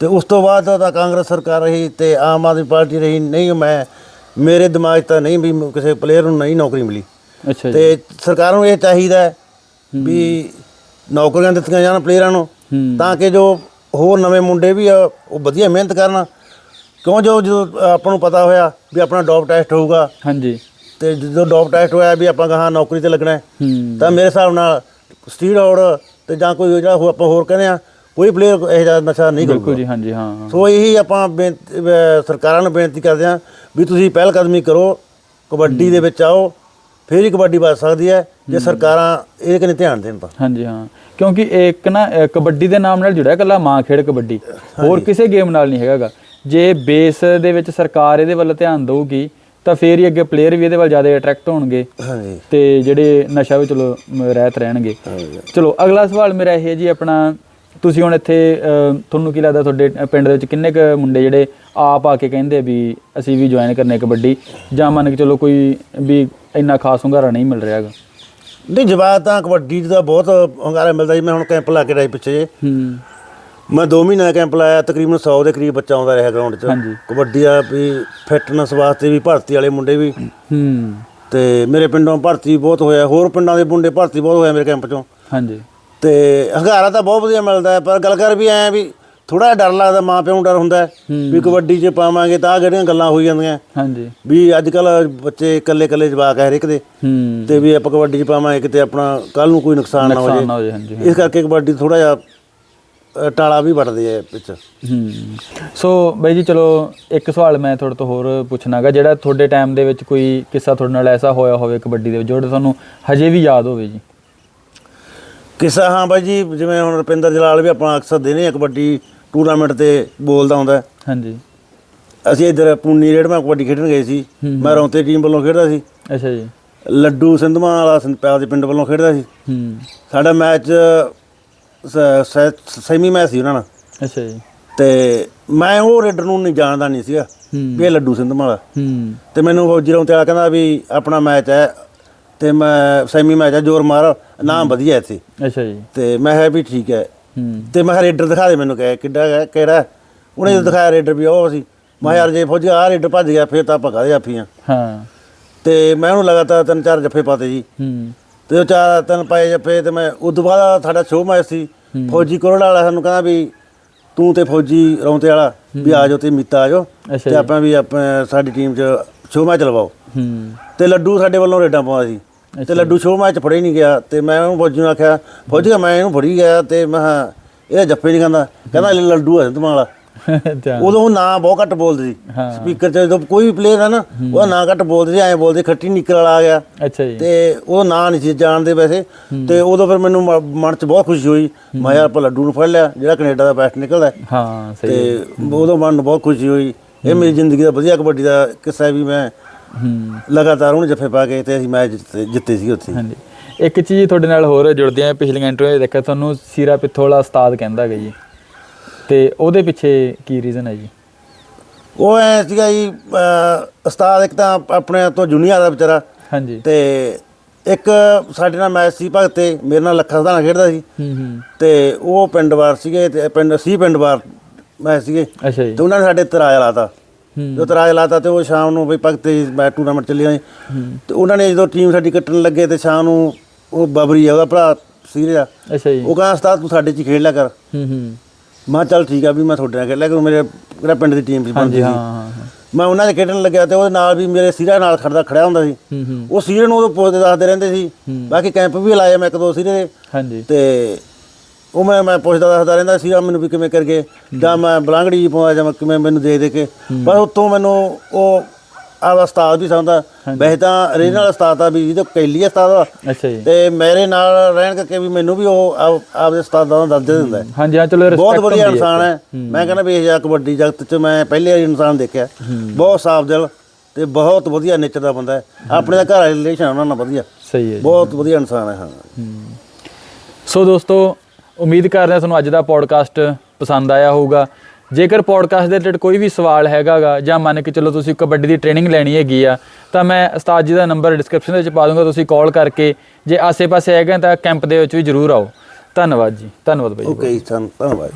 ਤੇ ਉਸ ਤੋਂ ਬਾਅਦ ਤਾਂ ਕਾਂਗਰਸ ਸਰਕਾਰ ਰਹੀ ਤੇ ਆਮ ਆਦਮੀ ਪਾਰਟੀ ਰਹੀ ਨਹੀਂ ਮੈਂ ਮੇਰੇ ਦਿਮਾਗ ਤਾਂ ਨਹੀਂ ਵੀ ਕਿਸੇ ਪਲੇਅਰ ਨੂੰ ਨਹੀਂ ਨੌਕਰੀ ਮਿਲੀ। ਅੱਛਾ ਤੇ ਸਰਕਾਰ ਨੂੰ ਇਹ ਚਾਹੀਦਾ ਵੀ ਨੌਕਰੀਆਂ ਦਿੱਤੀਆਂ ਜਾਣ ਪਲੇਅਰਾਂ ਨੂੰ ਤਾਂ ਕਿ ਜੋ ਹੋਰ ਨਵੇਂ ਮੁੰਡੇ ਵੀ ਆ ਉਹ ਵਧੀਆ ਮਿਹਨਤ ਕਰਨ। ਕਿਉਂ ਜੋ ਜਦੋਂ ਆਪਾਂ ਨੂੰ ਪਤਾ ਹੋਇਆ ਵੀ ਆਪਣਾ ਡੌਪ ਟੈਸਟ ਹੋਊਗਾ ਹਾਂਜੀ। ਤੇ ਜਦੋਂ ਡੌਪ ਟੈਸਟ ਹੋਇਆ ਵੀ ਆਪਾਂ ਗਾਹਾਂ ਨੌਕਰੀ ਤੇ ਲੱਗਣਾ ਹੈ, ਹੂੰ। ਤਾਂ ਮੇਰੇ ਹਿਸਾਬ ਨਾਲ ਸਟੀਰੋਇਡ ਤੇ ਜਾਂ ਕੋਈ ਜਿਹੜਾ ਹੋਰ ਆਪਾਂ ਹੋਰ ਕਹਿੰਦੇ ਆ ਕੋਈ ਪਲੇਅਰ ਇਹੋ ਜਿਹਾ ਨਸ਼ਾ ਨਹੀਂ ਬਿਲਕੁਲ ਕਰੂਗਾ ਜੀ ਹਾਂਜੀ ਹਾਂ। ਹਾਂ। ਸੋ ਇਹੀ ਆਪਾਂ ਬੇਨਤੀ- ਅਹ ਸਰਕਾਰਾਂ ਨੂੰ ਬੇਨਤੀ ਕਰਦੇ ਆ ਵੀ ਤੁਸੀਂ ਪਹਿਲ ਕਦਮੀ ਕਰੋ ਕਬੱਡੀ ਦੇ ਵਿੱਚ ਆਓ ਫੇਰ ਹੀ ਕਬੱਡੀ ਵੱਜ ਸਕਦੀ ਹੈ ਜੇ ਸਰਕਾਰਾਂ ਇਹਦੇ ਕਨੇ ਧਿਆਨ ਦੇਣ ਤਾਂ। ਹਾਂਜੀ ਹਾਂ। ਕਿਉਂਕਿ ਇੱਕ ਨਾ ਅ, ਕਬੱਡੀ ਦੇ ਨਾਮ ਨਾਲ ਜੁੜਿਆ ਕੱਲਾ ਮਾਂ ਖੇਡ ਕਬੱਡੀ। ਹੋਰ ਕਿਸੇ ਗੇਮ ਨਾਲ ਨਹੀਂ ਹੈਗਾਗਾ। ਜੇ ਬੇਸ ਦੇ ਵਿੱਚ ਸਰਕਾਰ ਇਹਦੇ ਵੱਲ ਧਿਆਨ ਦੇਊਗੀ ਤਾਂ ਫੇਰ ਹੀ ਅੱਗੇ ਪਲੇਅਰ ਵੀ ਇਹਦੇ ਵੱਲ ਜ਼ਿਆਦਾ ਅਟਰੈਕਟ ਹੋਣਗੇ ਹਾਂਜੀ। ਤੇ ਜਿਹੜੇ ਨਸ਼ਾ ਵੀ ਚਲੋ ਰਹਿਤ ਰਹਿਣਗੇ। ਚਲੋ ਅਗਲਾ ਸਵਾਲ ਮੇਰਾ ਇਹ ਹੈ ਜੀ ਆਪਣਾ ਤੁਸੀਂ ਹੁਣ ਇੱਥੇ ਤੁਹਾਨੂੰ ਕੀ ਲੱਗਦਾ ਤੁਹਾਡੇ ਪਿੰਡ ਦੇ ਵਿੱਚ ਕਿੰਨੇ ਕੁ ਮੁੰਡੇ ਜਿਹੜੇ ਆਪ ਆ ਕੇ ਕਹਿੰਦੇ ਵੀ ਅਸੀਂ ਵੀ ਜੁਆਇਨ ਕਰਨੇ ਕਬੱਡੀ ਜਾਂ ਮੰਨ ਕੇ ਚਲੋ ਕੋਈ ਵੀ ਇੰਨਾ ਖਾਸ ਹੁੰਗਾਰਾ ਨਹੀਂ ਮਿਲ ਰਿਹਾਗਾ ਨਹੀਂ ਜਵਾਬ ਤਾਂ ਕਬੱਡੀ ਦਾ ਬਹੁਤ ਹੰਗਾਰਾ ਮਿਲਦਾ ਜੀ ਮੈਂ ਹੁਣ ਕੈਂਪ ਲਾ ਕੇ ਰਾਈ ਪਿੱਛੇ ਹੂੰ। ਮੈਂ 2 ਮਹੀਨੇ ਦਾ ਕੈਂਪ ਲਾਇਆ ਤਕਰੀਬਨ 100 ਦੇ ਕਰੀਬ ਬੱਚਾ ਆਉਂਦਾ ਰਿਹਾ ਗਰਾਊਂਡ 'ਚ। ਹਾਂਜੀ। ਕਬੱਡੀ ਆ ਵੀ ਫਿਟਨੈਸ ਵਾਸਤੇ ਵੀ ਭਰਤੀ ਵਾਲੇ ਮੁੰਡੇ ਵੀ। ਹੂੰ। ਤੇ ਮੇਰੇ ਪਿੰਡੋਂ ਭਰਤੀ ਬਹੁਤ ਹੋਇਆ ਹੋਰ ਪਿੰਡਾਂ ਦੇ ਮੁੰਡੇ ਭਰਤੀ ਬਹੁਤ ਹੋਇਆ ਮੇਰੇ ਕੈਂਪ 'ਚੋਂ। ਹਾਂਜੀ। ਤੇ ਹੰਗਾਰਾ ਤਾਂ ਬਹੁਤ ਵਧੀਆ ਮਿਲਦਾ ਹੈ ਪਰ ਗੱਲ ਕਰ ਵੀ ਐ ਵੀ ਥੋੜਾ ਡਰ ਲੱਗਦਾ ਮਾਂ ਪਿਓ ਨੂੰ ਡਰ ਹੁੰਦਾ ਹੈ ਵੀ ਕਬੱਡੀ 'ਚ ਪਾਵਾਂਗੇ ਤਾਂ ਆਹ ਜਿਹੜੀਆਂ ਗੱਲਾਂ ਹੋਈ ਜਾਂਦੀਆਂ। ਹਾਂਜੀ। ਵੀ ਅੱਜ ਕੱਲ ਬੱਚੇ ਇਕੱਲੇ ਇਕੱਲੇ ਜਵਾਕ ਹੈ ਹਰ ਇੱਕ ਦੇ। ਹੂੰ। ਤੇ ਵੀ ਆਪਾਂ ਕਬੱਡੀ 'ਚ ਪਾਵਾਂਗੇ ਕਿਤੇ ਆਪਣਾ ਕੱਲ ਨੂੰ ਕੋਈ ਨੁਕਸਾਨ ਨਾ ਹੋ ਨੁਕਸਾਨ ਜਾਏ। ਨਾ ਹੋ ਜਾਏ ਹਾਂਜੀ ਇਸ ਕਰਕੇ ਕਬੱਡੀ ਥੋੜਾ ਜਿਹਾ ਅ, ਟਾਲਾ ਵੀ ਵੱਟਦੇ ਆ ਵਿੱਚ। ਹੂੰ। ਸੋ ਬਾਈ ਜੀ ਚਲੋ ਇੱਕ ਸਵਾਲ ਮੈਂ ਤੁਹਾਡੇ ਤੋਂ ਹੋਰ ਪੁੱਛਣਾਗਾ ਜਿਹੜਾ ਤੁਹਾਡੇ ਟਾਈਮ ਦੇ ਵਿੱਚ ਕੋਈ ਕਿੱਸਾ ਤੁਹਾਡੇ ਨਾਲ ਐਸਾ ਹੋਇਆ ਹੋਵੇ ਕਬੱਡੀ ਦੇ ਵਿੱਚ ਜਿਹੜਾ ਤੁਹਾਨੂੰ ਹਜੇ ਵੀ ਯਾਦ ਹੋਵੇ ਜੀ? ਕਿਸਾ ਹਾਂ ਬਾਈ ਜੀ ਜਿਵੇਂ ਹੁਣ ਰੁਪਿੰਦਰ ਜਲਾਲ ਵੀ ਆਪਣਾ ਅਕਸਰ ਦੇਨੇ ਆ ਕਬੱਡੀ ਟੂਰਨਾਮੈਂਟ ਤੇ ਬੋਲਦਾ ਹੁੰਦਾ। ਹੈ। ਹਾਂਜੀ। ਅਸੀਂ ਇੱਧਰ ਪੂਨੀ ਰੇਡ ਮੈਂ ਕਬੱਡੀ ਖੇਡਣ ਗਏ ਸੀ। ਮੈਂ ਰੌਂਤੇ ਟੀਮ ਵੱਲੋਂ ਖੇਡਦਾ ਸੀ। ਅੱਛਾ ਜੀ। ਲੱਡੂ ਸਿੰਧਮਾ ਵਾਲਾ ਸੰਪਿਆਲ ਦੇ ਪਿੰਡ ਵੱਲੋਂ ਖੇਡਦਾ ਸੀ। ਹੂੰ। ਸਾਡਾ ਮੈਚ ਸੈਮੀ ਮੈਚ ਸੀ ਉਹਨਾਂ ਨਾਲ। ਅੱਛਾ ਜੀ। ਤੇ ਮੈਂ ਉਹ ਰੇਡਰ ਨੂੰ ਨਹੀਂ ਜਾਣਦਾ ਨਹੀਂ ਸੀਗਾ ਵੀ ਇਹ ਲੱਡੂ ਸਿੰਧਮਾ ਵਾਲਾ। ਹੂੰ। ਤੇ ਮੈਨੂੰ ਫੌਜੀ ਰੌਂਤੇ ਵਾਲਾ ਕਹਿੰਦਾ ਵੀ ਆਪਣਾ ਮੈਚ ਹੈ ਤੇ ਮੈਂ ਸੈਮੀ ਮੈਚ ਹੈ ਜ਼ੋਰ ਮਾਰ ਨਾਮ ਵਧੀਆ ਇੱਥੇ। ਅੱਛਾ ਜੀ। ਤੇ ਮੈਂ ਕਿਹਾ ਵੀ ਠੀਕ ਹੈ। ਹੂੰ। ਤੇ ਮੈਂ ਰੇਡਰ ਦਿਖਾ ਦੇ ਮੈਨੂੰ ਕਹੇ ਕਿੱਡਾ ਹੈ ਕਿਹੜਾ? ਉਹਨੇ ਜਦੋਂ ਦਿਖਾਇਆ ਰੇਡਰ ਵੀ ਉਹ ਸੀ। ਮੈਂ ਯਾਰ ਜੇ ਫੌਜੀ ਆ ਰੇਡਰ ਭੱਜ ਗਿਆ ਫਿਰ ਤਾਂ ਆਪਾਂ ਕਾਹਦੇ ਆਫੀਆਂ ਹਾਂ ਤੇ ਮੈਂ ਉਹਨੂੰ ਲਗਾਤਾਰ ਤਿੰਨ ਚਾਰ ਜੱਫੇ ਪਾਤੇ ਜੀ। ਹੂੰ। ਤੇ ਉਹ ਚਾਰ ਤਿੰਨ ਪਾਏ ਜੱਫੇ ਤੇ ਮੈਂ ਤੋਂ ਬਾਅਦ ਸਾਡਾ ਸ਼ੋਅ ਮੈਚ ਸੀ। ਫੌਜੀ ਕੋਰੜਾ ਵਾਲਾ ਸਾਨੂੰ ਕਹਿੰਦਾ ਵੀ ਤੂੰ ਤੇ ਫੌਜੀ ਰੌਂਤੇ ਵਾਲਾ ਵੀ ਆ ਜਾਓ ਤੇ ਮੀਤਾ ਆ ਜਾਓ ਤੇ ਆਪਾਂ ਵੀ ਆਪਾਂ ਸਾਡੀ ਟੀਮ 'ਚ ਸ਼ੋਅ ਮੈਚ ਲਵਾਓ। ਤੇ ਲੱਡੂ ਸਾਡੇ ਵੱਲੋਂ ਰੇਡਾਂ ਪਾਉਂਦਾ ਸੀ ਤੇ ਲੱਡੂ ਸ਼ੋਅ ਮੈਚ ਫੜੇ ਨਹੀਂ ਗਿਆ ਤੇ ਮੈਂ ਉਹਨੂੰ ਫੌਜੀ ਨੂੰ ਆਖਿਆ ਫੌਜੀ ਮੈਂ ਇਹਨੂੰ ਫੜੀ ਗਿਆ ਤੇ ਮੈਂ ਇਹ ਜੱਫੇ ਨਹੀਂ ਕਹਿੰਦਾ ਕਹਿੰਦਾ ਲੱਡੂ ਹੈ ਤੁਮਾਂ ਵਾਲਾ। ਅੱਛਾ। ਉਦੋਂ ਉਹ ਨਾਂ ਬਹੁਤ ਘੱਟ ਬੋਲਦੇ ਸੀ। ਹਾਂ। ਸਪੀਕਰ 'ਚ ਜਦੋਂ ਕੋਈ ਵੀ ਪਲੇਅਰ ਹੈ ਨਾ ਉਹ ਨਾਂ ਘੱਟ ਬੋਲਦੇ ਸੀ ਐਂ ਬੋਲਦੇ ਖੱਟੀ ਨਿਕਲ ਵਾਲਾ ਆ ਗਿਆ। ਅੱਛਾ ਜੀ। ਤੇ ਉਹ ਨਾਂ ਨਹੀਂ ਸੀ ਜਾਣਦੇ ਵੈਸੇ। ਤੇ ਉਦੋਂ ਫਿਰ ਮੈਨੂੰ ਮ- ਮਨ 'ਚ ਬਹੁਤ ਖੁਸ਼ੀ ਹੋਈ। ਮੈਂ ਯਾਰ ਆਪਾਂ ਲੱਡੂ ਨੂੰ ਫੜ ਲਿਆ ਜਿਹੜਾ ਕੈਨੇਡਾ ਦਾ ਬੈਸਟ ਨਿਕਲਦਾ ਹੈ। ਹਾਂ ਸਹੀ ਤੇ ਉਦੋਂ ਮਨ ਨੂੰ ਬਹੁਤ ਖੁਸ਼ੀ ਹੋਈ। ਇਹ ਮੇਰੀ ਜ਼ਿੰਦਗੀ ਦਾ ਵਧੀਆ ਕਬੱਡੀ ਦਾ ਕਿੱਸਾ ਹੈ ਵੀ ਮੈਂ ਹੂੰ। ਲਗਾਤਾਰ ਉਹਨੂੰ ਜੱਫੇ ਪਾ ਕੇ ਤੇ ਅਸੀਂ ਮੈਚ ਜਿੱਤੇ ਜਿੱਤੇ ਸੀ ਉੱਥੇ। ਹਾਂਜੀ। ਇੱਕ ਚੀਜ਼ ਤੁਹਾਡੇ ਨਾਲ ਹੋਰ ਜੁੜਦੀ ਹੈ ਪਿਛਲੀਆਂ ਇੰਟਰਵਿਊ ਦੇਖਿਆ ਤੁਹਾਨੂੰ ਸੀਰਾ ਪਿੱਥੋਂ ਵਾਲਾ ਉਸਤਾਦ ਕਹਿੰਦਾ ਗਾ ਜੀ। ਤੇ ਉਹਦੇ ਪਿੱਛੇ ਕੀ ਰੀਜ਼ਨ ਹੈ ਜੀ? ਉਹ ਐ ਸੀਗਾ ਜੀ ਅਹ, ਉਸਤਾਦ ਇੱਕ ਤਾਂ ਆਪਣੇ ਤੋਂ ਜੂਨੀਅਰ ਦਾ ਵਿਚਾਰਾ। ਹਾਂਜੀ। ਤੇ ਇੱਕ ਸਾਡੇ ਨਾਲ ਮੈਚ ਸੀ ਭਗਤ ਤੇ ਮੇਰੇ ਨਾਲ ਲੱਖਾ ਸਧਾਣਾ ਖੇਡਦਾ ਸੀ। ਹੂੰ ਹੂੰ। ਤੇ ਉਹ ਪਿੰਡ ਵਾਰ ਸੀਗੇ ਤੇ ਪਿੰਡ ਸੀ ਪਿੰਡ ਵਾਰ ਮੈਚ ਸੀਗੇ। ਅੱਛਾ ਜੀ। ਤੇ ਉਹਨਾਂ ਨੇ ਸਾਡੇ ਤਰਾਜ ਲਾਤਾ। ਹੂੰ। ਜੋ ਤਰਾਜ ਲਾਤਾ ਤੇ ਉਹ ਸ਼ਾਮ ਨੂੰ ਬਈ ਭਗਤ ਤੇ ਮੈਚ ਟੂਰਨਾਮੈਂਟ ਚੱਲੀਆਂ ਸੀ ਤੇ ਉਹਨਾਂ ਨੇ ਜਦੋਂ ਟੀਮ ਸਾਡੀ ਕੱਟਣ ਲੱਗੇ ਤੇ ਸ਼ਾਮ ਨੂੰ ਉਹ ਬਬਰੀ ਆ ਉਹਦਾ ਭਰਾ ਸੀਰੀਆ। ਅੱਛਾ ਜੀ। ਉਹ ਕਹਿੰਦਾ ਉਸਤਾਦ ਤੂੰ ਸਾਡੇ 'ਚ ਹੀ ਖੇਡ ਲਿਆ ਕਰ। ਹੂੰ ਹੂੰ। ਮੈਂ ਕਿਹਾ ਚੱਲ ਠੀਕ ਆ ਵੀ ਮੈਂ ਤੁਹਾਡੇ ਨਾਲ ਖੇਡ ਲਿਆ ਕਰੂੰ ਮੇਰੇ ਮੇਰਾ ਪਿੰਡ ਦੀ ਟੀਮ ਸੀ ਬਣਦੀ ਹਾਂਜੀ ਹਾਂ ਸੀ। ਹਾਂ ਹਾਂ ਮੈਂ ਉਹਨਾਂ ਦੇ ਖੇਡਣ ਲੱਗਿਆ ਤੇ ਉਹਦੇ ਨਾਲ ਵੀ ਮੇਰੇ ਸੀਰਾ ਨਾਲ ਖੜਦਾ ਖੜਿਆ ਹੁੰਦਾ ਸੀ। ਹੂੰ ਹੂੰ। ਉਹ ਸੀਰੇ ਨੂੰ ਉਹ ਪੁੱਛਦੇ ਦੱਸਦੇ ਰਹਿੰਦੇ ਸੀ। ਬਾਕੀ ਕੈਂਪ ਵੀ ਲਾਇਆ ਮੈਂ ਇੱਕ ਦੋ ਸੀਰੇ ਦੇ। ਹਾਂਜੀ। ਤੇ ਉਹ ਮੈਂ ਮੈਂ ਪੁੱਛਦਾ ਦੱਸਦਾ ਰਹਿੰਦਾ ਸੀਰਾ ਮੈਨੂੰ ਵੀ ਕਿਵੇਂ ਕਰਗੇ ਜਾਂ ਮੈਂ ਬਲਾਂਗੜੀ ਪਾਉਂਦਾ ਜਾਂ ਮੈਂ ਕਿਵੇਂ ਮੈਨੂੰ ਦੇ ਦੇ ਕੇ? ਪਰ ਉੱਥੋਂ ਮੈਨੂੰ ਉਹ ਆਵਾ ਉਸਤਾਦ ਵੀ ਸਮਝਦਾ ਵੈਸੇ ਤਾਂ ਰੀਜਨਲ ਉਸਤਾਦ ਆ ਵੀ ਜਿਹਦੇ ਕੈਲੀ ਉਸਤਾਦ ਆ ਅੱਛਾ ਜੀ। ਤੇ ਮੇਰੇ ਨਾਲ ਰਹਿਣ ਕਰਕੇ ਵੀ ਮੈਨੂੰ ਵੀ ਉਹ ਆਪ- ਆਪਦੇ ਉਸਤਾਦਾਂ ਦਾ ਦਰਜਾ ਦਿੰਦਾ ਹੈ। ਹਾਂਜੀ ਹਾਂ ਚਲੋ ਬਹੁਤ ਵਧੀਆ ਇਨਸਾਨ ਹੈ। ਮੈਂ ਕਹਿੰਦਾ ਵੀ ਇਹ ਜਿਹਾ ਕਬੱਡੀ ਜਗਤ 'ਚ ਮੈਂ ਪਹਿਲੇ ਵਾਰੀ ਇਨਸਾਨ ਦੇਖਿਆ। ਬਹੁਤ ਸਾਫ਼ ਦਿਲ ਤੇ ਬਹੁਤ ਵਧੀਆ ਨੇਚਰ ਦਾ ਬੰਦਾ ਹੈ। ਆਪਣੇ ਦਾ ਘਰ ਵਾਲੇ ਰਿਲੇਸ਼ਨ ਉਹਨਾਂ ਨਾਲ ਵਧੀਆ। ਸਹੀ ਹੈ ਜੀ। ਬਹੁਤ ਵਧੀਆ ਇਨਸਾਨ ਹੈ ਹਾਂ। ਸੋ ਦੋਸਤੋ ਉਮੀਦ ਕਰਦੇ ਹਾਂ ਤੁਹਾਨੂੰ ਅੱਜ ਦਾ ਪੋਡਕਾਸਟ ਪਸੰਦ ਆਇਆ ਹੋਊਗਾ। ਜੇਕਰ ਪੋਡਕਾਸਟ ਦੇ ਰਿਲੇਟਡ ਕੋਈ ਵੀ ਸਵਾਲ ਹੈਗਾਗਾ ਜਾਂ ਮੰਨ ਕੇ ਚਲੋ ਤੁਸੀਂ ਕਬੱਡੀ ਦੀ ਟ੍ਰੇਨਿੰਗ ਲੈਣੀ ਹੈਗੀ ਆ, ਤਾਂ ਮੈਂ ਉਸਤਾਦ ਜੀ ਦਾ ਨੰਬਰ ਡਿਸਕ੍ਰਿਪਸ਼ਨ ਦੇ ਵਿੱਚ ਪਾ ਦੂੰਗਾ, ਤੁਸੀਂ ਕਾਲ ਕਰਕੇ ਜੇ ਆਸੇ-ਪਾਸੇ ਹੈਗੇ ਤਾਂ ਕੈਂਪ ਦੇ ਵਿੱਚ ਵੀ ਜਰੂਰ ਆਓ। ਧੰਨਵਾਦ ਜੀ, ਧੰਨਵਾਦ ਬਾਈ ਜੀ। ਧੰਨਵਾਦ।